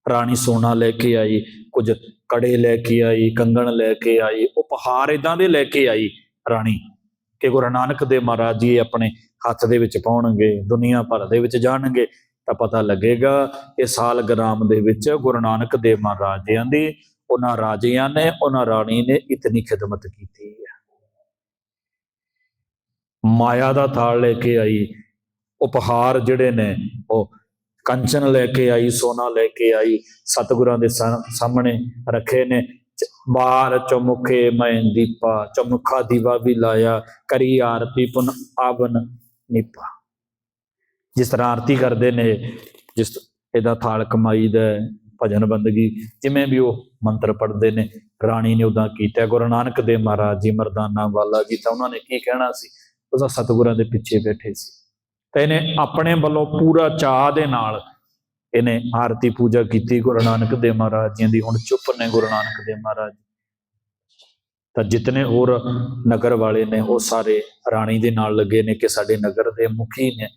ਰਾਣੀ ਸੋਨਾ ਲੈ ਕੇ ਆਈ, ਕੁਝ ਕੜੇ ਲੈ ਕੇ ਆਈ, ਕੰਗਣ ਲੈ ਕੇ ਆਈ, ਉਪਹਾਰ ਇਦਾਂ ਦੇ ਲੈ ਕੇ ਆਈ ਰਾਣੀ ਕਿ ਗੁਰੂ ਨਾਨਕ ਦੇਵ ਮਹਾਰਾਜ ਜੀ ਆਪਣੇ ਹੱਥ ਦੇ ਵਿੱਚ ਪਾਉਣਗੇ, ਦੁਨੀਆ ਭਰ ਦੇ ਵਿੱਚ ਜਾਣਗੇ। ਤਾਂ ਪਤਾ ਲੱਗੇਗਾ ਕਿ ਸਾਲਗ੍ਰਾਮ ਦੇ ਵਿੱਚ ਗੁਰੂ ਨਾਨਕ ਦੇਵ ਮਹਾਰਾਜ ਜੀਆਂ ਦੀ ਉਹਨਾਂ ਰਾਜਿਆਂ ਨੇ, ਉਹਨਾਂ ਰਾਣੀ ਨੇ ਇਤਨੀ ਖਿਦਮਤ ਕੀਤੀ ਹੈ। ਮਾਇਆ ਦਾ ਥਾਲ ਲੈ ਕੇ ਆਈ, ਉਪਹਾਰ ਜਿਹੜੇ ਨੇ, ਉਹ ਕੰਚਨ ਲੈ ਕੇ ਆਈ, ਸੋਨਾ ਲੈ ਕੇ ਆਈ, ਸਤਿਗੁਰਾਂ ਦੇ ਸਾਹਮਣੇ ਰੱਖੇ ਨੇ। ਚ- ਬਾਰ ਚਮੁਖੇ ਮੈਂ ਦੀਪਾ, ਚਮੁਖਾ ਦੀਵਾ ਵੀ ਲਾਇਆ, ਕਰੀ ਆਰਤੀ ਪੁਨ, ਆਵਨ, ਨਿਪਾ। ਜਿਸ ਤਰ੍ਹਾਂ ਆਰਤੀ ਕਰਦੇ ਨੇ, ਜਿਸ ਇਹਦਾ ਥਾਲ ਕਮਾਈ ਦਾ ਭਜਨ ਬੰਦਗੀ, ਜਿਵੇਂ ਵੀ ਉਹ ਮੰਤਰ ਪੜ੍ਹਦੇ ਨੇ, ਰਾਣੀ ਨੇ ਉਦਾਂ ਕੀਤਾ, ਗੁਰੂ ਨਾਨਕ ਦੇਵ ਮਹਾਰਾਜ ਜੀ ਮਰਦਾਨਾ ਵਾਲਾ ਜੀ ਤਾਂ ਉਹਨਾਂ ਨੇ ਕੀ ਕਹਿਣਾ ਸੀ? ਉਹ ਤਾਂ ਸਤਿਗੁਰਾਂ ਦੇ ਪਿੱਛੇ ਬੈਠੇ ਸੀ। ਤਾਂ ਇਹਨੇ ਆਪਣੇ ਵੱਲੋਂ ਪੂਰਾ ਚਾਹ ਦੇ ਨਾਲ ਇਹਨੇ ਆਰਤੀ ਪੂਜਾ ਕੀਤੀ ਗੁਰੂ ਨਾਨਕ ਦੇਵ ਮਹਾਰਾਜ ਜੀ ਦੀ। ਹੁਣ ਚੁੱਪ ਨੇ ਗੁਰੂ ਨਾਨਕ ਦੇਵ ਮਹਾਰਾਜ ਤਾਂ ਜਿਤਨੇ ਹੋਰ ਨਗਰ ਵਾਲੇ ਨੇ, ਉਹ ਸਾਰੇ ਰਾਣੀ ਦੇ ਨਾਲ ਲੱਗੇ ਨੇ ਕਿ ਸਾਡੇ ਨਗਰ ਦੇ ਮੁਖੀ ਨੇ।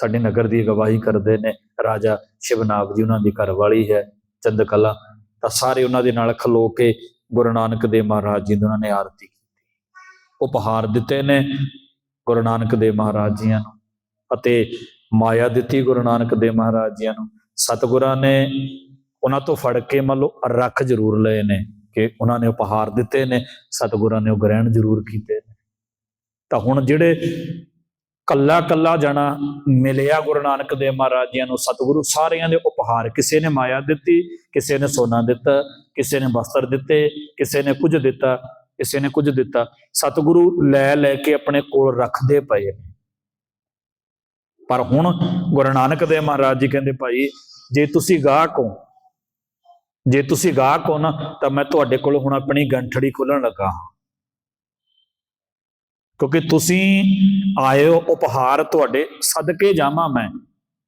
ਸਾਡੇ ਨਗਰ ਦੀ ਅਗਵਾਈ ਕਰਦੇ ਨੇ। ਰਾਜਾ ਸ਼ਿਵਨਾਗ ਜੀ ਉਹਨਾਂ ਦੀ ਘਰਵਾਲੀ ਹੈ, ਚੰਦਕਲਾ। ਤਾਂ ਸਾਰੇ ਉਹਨਾਂ ਦੇ ਨਾਲ ਖਲੋ ਕੇ ਗੁਰੂ ਨਾਨਕ ਦੇਵ ਮਹਾਰਾਜ ਜੀ ਦੀ ਉਹਨਾਂ ਨੇ ਆਰਤੀ ਕੀਤੀ। ਉਪਹਾਰ ਦਿੱਤੇ ਨੇ ਗੁਰੂ ਨਾਨਕ ਦੇਵ ਮਹਾਰਾਜ ਜੀਆਂ ਨੂੰ ਅਤੇ ਮਾਇਆ ਦਿੱਤੀ ਗੁਰੂ ਨਾਨਕ ਦੇਵ ਮਹਾਰਾਜ ਜੀਆਂ ਨੂੰ। ਸਤਿਗੁਰਾਂ ਨੇ ਉਹਨਾਂ ਤੋਂ ਫੜ ਕੇ ਮੰਨ ਲਓ ਰੱਖ ਜ਼ਰੂਰ ਲਏ ਨੇ ਕਿ ਉਹਨਾਂ ਨੇ ਉਪਹਾਰ ਦਿੱਤੇ ਨੇ, ਸਤਿਗੁਰਾਂ ਨੇ ਉਹ ਗ੍ਰਹਿਣ ਜ਼ਰੂਰ ਕੀਤੇ ਨੇ। ਤਾਂ ਹੁਣ ਜਿਹੜੇ ਕੱਲਾ ਕੱਲਾ ਜਣਾ ਮਿਲਿਆ ਗੁਰੂ ਨਾਨਕ ਦੇਵ ਮਹਾਰਾਜ ਜੀਆਂ ਨੂੰ, ਸਤਿਗੁਰੂ ਸਾਰਿਆਂ ਦੇ ਉਪਹਾਰ ਕਿਸੇ ਨੇ ਮਾਇਆ ਦਿੱਤੀ, ਕਿਸੇ ਨੇ ਸੋਨਾ ਦਿੱਤਾ, ਕਿਸੇ ਨੇ ਵਸਤਰ ਦਿੱਤੇ, ਕਿਸੇ ਨੇ ਕੁਝ ਦਿੱਤਾ, ਕਿਸੇ ਨੇ ਕੁਝ ਦਿੱਤਾ। ਸਤਿਗੁਰੂ ਲੈ ਲੈ ਕੇ ਆਪਣੇ ਕੋਲ ਰੱਖਦੇ ਪਏ ਨੇ। ਪਰ ਹੁਣ ਗੁਰੂ ਨਾਨਕ ਦੇਵ ਮਹਾਰਾਜ ਜੀ ਕਹਿੰਦੇ, ਭਾਈ, ਜੇ ਤੁਸੀਂ ਗਾਹਕ ਹੋ, ਜੇ ਤੁਸੀਂ ਗਾਹਕ ਹੋ ਨਾ, ਤਾਂ ਮੈਂ ਤੁਹਾਡੇ ਕੋਲ ਹੁਣ ਆਪਣੀ ਗੰਠੜੀ ਖੋਲਣ ਲੱਗਾ ਹਾਂ। ਕਿਉਂਕਿ ਤੁਸੀਂ ਆਏ ਹੋ ਉਪਹਾਰ ਤੁਹਾਡੇ ਸਦਕੇ ਜਾਵਾਂ ਮੈਂ।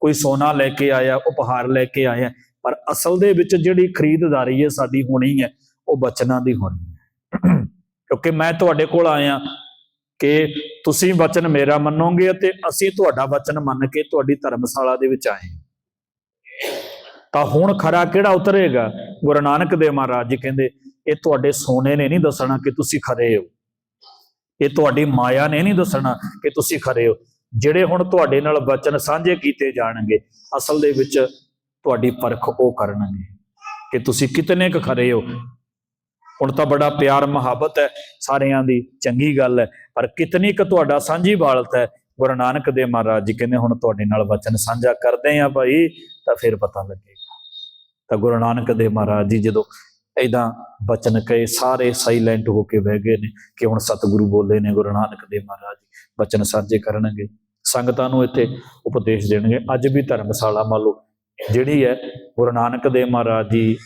ਕੋਈ ਸੋਨਾ ਲੈ ਕੇ ਆਇਆ, ਉਪਹਾਰ ਲੈ ਕੇ ਆਇਆ, ਪਰ ਅਸਲ ਦੇ ਵਿੱਚ ਜਿਹੜੀ ਖਰੀਦਦਾਰੀ ਹੈ ਸਾਡੀ ਹੋਣੀ ਹੈ, ਉਹ ਬਚਨਾਂ ਦੀ ਹੋਣੀ ਹੈ। ਕਿਉਂਕਿ ਮੈਂ ਤੁਹਾਡੇ ਕੋਲ ਆਇਆ ਕਿ ਤੁਸੀਂ ਵਚਨ ਮੇਰਾ ਮੰਨੋਗੇ ਅਤੇ ਅਸੀਂ ਤੁਹਾਡਾ ਵਚਨ ਮੰਨ ਕੇ ਤੁਹਾਡੀ ਧਰਮਸ਼ਾਲਾ ਦੇ ਵਿੱਚ ਆਏ ਤਾਂ ਹੁਣ ਖਰਾ ਕਿਹੜਾ ਉਤਰੇਗਾ? ਗੁਰੂ ਨਾਨਕ ਦੇਵ ਮਹਾਰਾਜ ਜੀ ਕਹਿੰਦੇ, ਇਹ ਤੁਹਾਡੇ ਸੋਨੇ ਨੇ ਨਹੀਂ ਦੱਸਣਾ ਕਿ ਤੁਸੀਂ ਖਰੇ ਹੋ। ਇਹ ਤੁਹਾਡੀ ਮਾਇਆ ਨੇ ਨਹੀਂ ਦੱਸਣਾ ਕਿ ਤੁਸੀਂ ਖਰੇ ਹੋ। ਜਿਹੜੇ ਹੁਣ ਤੁਹਾਡੇ ਨਾਲ ਵਚਨ ਸਾਂਝੇ ਕੀਤੇ ਜਾਣਗੇ, ਅਸਲ ਦੇ ਵਿੱਚ ਤੁਹਾਡੀ ਪਰਖ ਉਹ ਕਰਨਗੇ ਕਿ ਤੁਸੀਂ ਕਿਤਨੇ ਕੁ ਖਰੇ ਹੋ। ਹੁਣ ਤਾਂ ਬੜਾ ਪਿਆਰ ਮੁਹੱਬਤ ਹੈ, ਸਾਰਿਆਂ ਦੀ ਚੰਗੀ ਗੱਲ ਹੈ, ਪਰ ਕਿਤਨੀ ਕੁ ਤੁਹਾਡਾ ਸਾਂਝੀ ਵਾਲਤ ਹੈ, ਗੁਰੂ ਨਾਨਕ ਦੇਵ ਮਹਾਰਾਜ ਜੀ ਕਹਿੰਦੇ ਹੁਣ ਤੁਹਾਡੇ ਨਾਲ ਵਚਨ ਸਾਂਝਾ ਕਰਦੇ ਆ ਭਾਈ, ਤਾਂ ਫਿਰ ਪਤਾ ਲੱਗੇਗਾ। ਤਾਂ ਗੁਰੂ ਨਾਨਕ ਦੇਵ ਮਹਾਰਾਜ ਜੀ ਜਦੋਂ ਐਦਾਂ ਬਚਨ ਕਹੇ, ਸਾਰੇ ਸਾਇਲੈਂਟ ਹੋ ਕੇ ਬਹਿ ਗਏ ਨੇ ਕਿ ਹੁਣ ਸਤਿਗੁਰੂ ਬੋਲੇ ਨੇ ਗੁਰੂ ਨਾਨਕ ਦੇਵ ਮਹਾਰਾਜ ਜੀ। ਬਚਨ ਸਾਂਝੇ ਕਰਨਗੇ। ਸੰਗਤਾਂ ਨੂੰ ਇੱਥੇ ਉਪਦੇਸ਼ ਦੇਣਗੇ। ਅੱਜ ਵੀ ਧਰਮਸ਼ਾਲਾ ਮੰਨ ਲਓ, ਜਿਹੜੀ ਹੈ, ਗੁਰੂ ਨਾਨਕ ਦੇਵ ਮਹਾਰਾਜ ਜੀ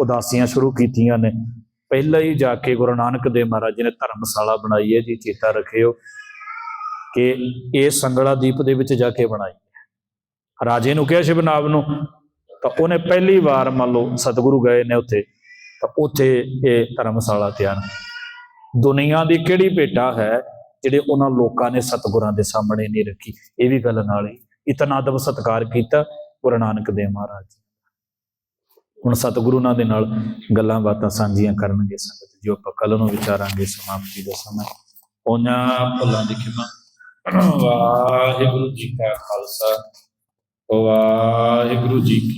ਉਦਾਸੀਆਂ ਸ਼ੁਰੂ ਕੀਤੀਆਂ ਨੇ। ਪਹਿਲਾਂ ਹੀ ਜਾ ਕੇ ਗੁਰੂ ਨਾਨਕ ਦੇਵ ਮਹਾਰਾਜ ਜੀ ਨੇ ਧਰਮਸ਼ਾਲਾ ਬਣਾਈ ਹੈ ਜੀ। ਚੇਤਾ ਰੱਖਿਓ ਕਿ ਇਹ ਸੰਗਲਾ ਦੀਪ ਦੇ ਵਿੱਚ ਜਾ ਕੇ ਬਣਾਈ ਹੈ। ਰਾਜੇ ਨੂੰ ਕਿਹਾ ਸ਼ਿਵਨਾਬ ਨੂੰ, ਤਾਂ ਉਹਨੇ ਪਹਿਲੀ ਵਾਰ ਮੰਨ ਲਓ ਸਤਿਗੁਰੂ ਗਏ ਨੇ ਉੱਥੇ। ਤਾਂ ਉੱਥੇ ਇਹ ਧਰਮਸ਼ਾਲਾ ਤਿਆਰ ਦੁਨੀਆ ਦੀ ਕਿਹੜੀ ਭੇਟਾ ਹੈ ਜਿਹੜੇ ਉਹਨਾਂ ਲੋਕਾਂ ਨੇ ਸਤਿਗੁਰਾਂ ਦੇ ਸਾਹਮਣੇ ਨਹੀਂ ਰੱਖੀ? ਇਹ ਵੀ ਗੱਲ ਨਾਲ ਹੀ। ਇਤਨਾ ਅਦਬ ਸਤਕਾਰ ਕੀਤਾ ਗੁਰੂ ਨਾਨਕ ਦੇਵ ਮਹਾਰਾਜ ਹੁਣ ਸਤਿਗੁਰੂ ਉਹਨਾਂ ਦੇ ਨਾਲ ਗੱਲਾਂ ਬਾਤਾਂ ਸਾਂਝੀਆਂ ਕਰਨਗੇ ਸੰਗਤ, ਜੋ ਆਪਾਂ ਕੱਲ ਨੂੰ ਵਿਚਾਰਾਂਗੇ ਸਮਾਪਤੀ ਦਾ ਸਮਾਂ। ਉਹਨਾਂ ਭੁੱਲਾਂ ਦੀ ਖਿਮਾ। ਵਾਹਿਗੁਰੂ ਜੀ ਕਾ ਖਾਲਸਾ। ਵਾਹਿਗੁਰੂ ਜੀ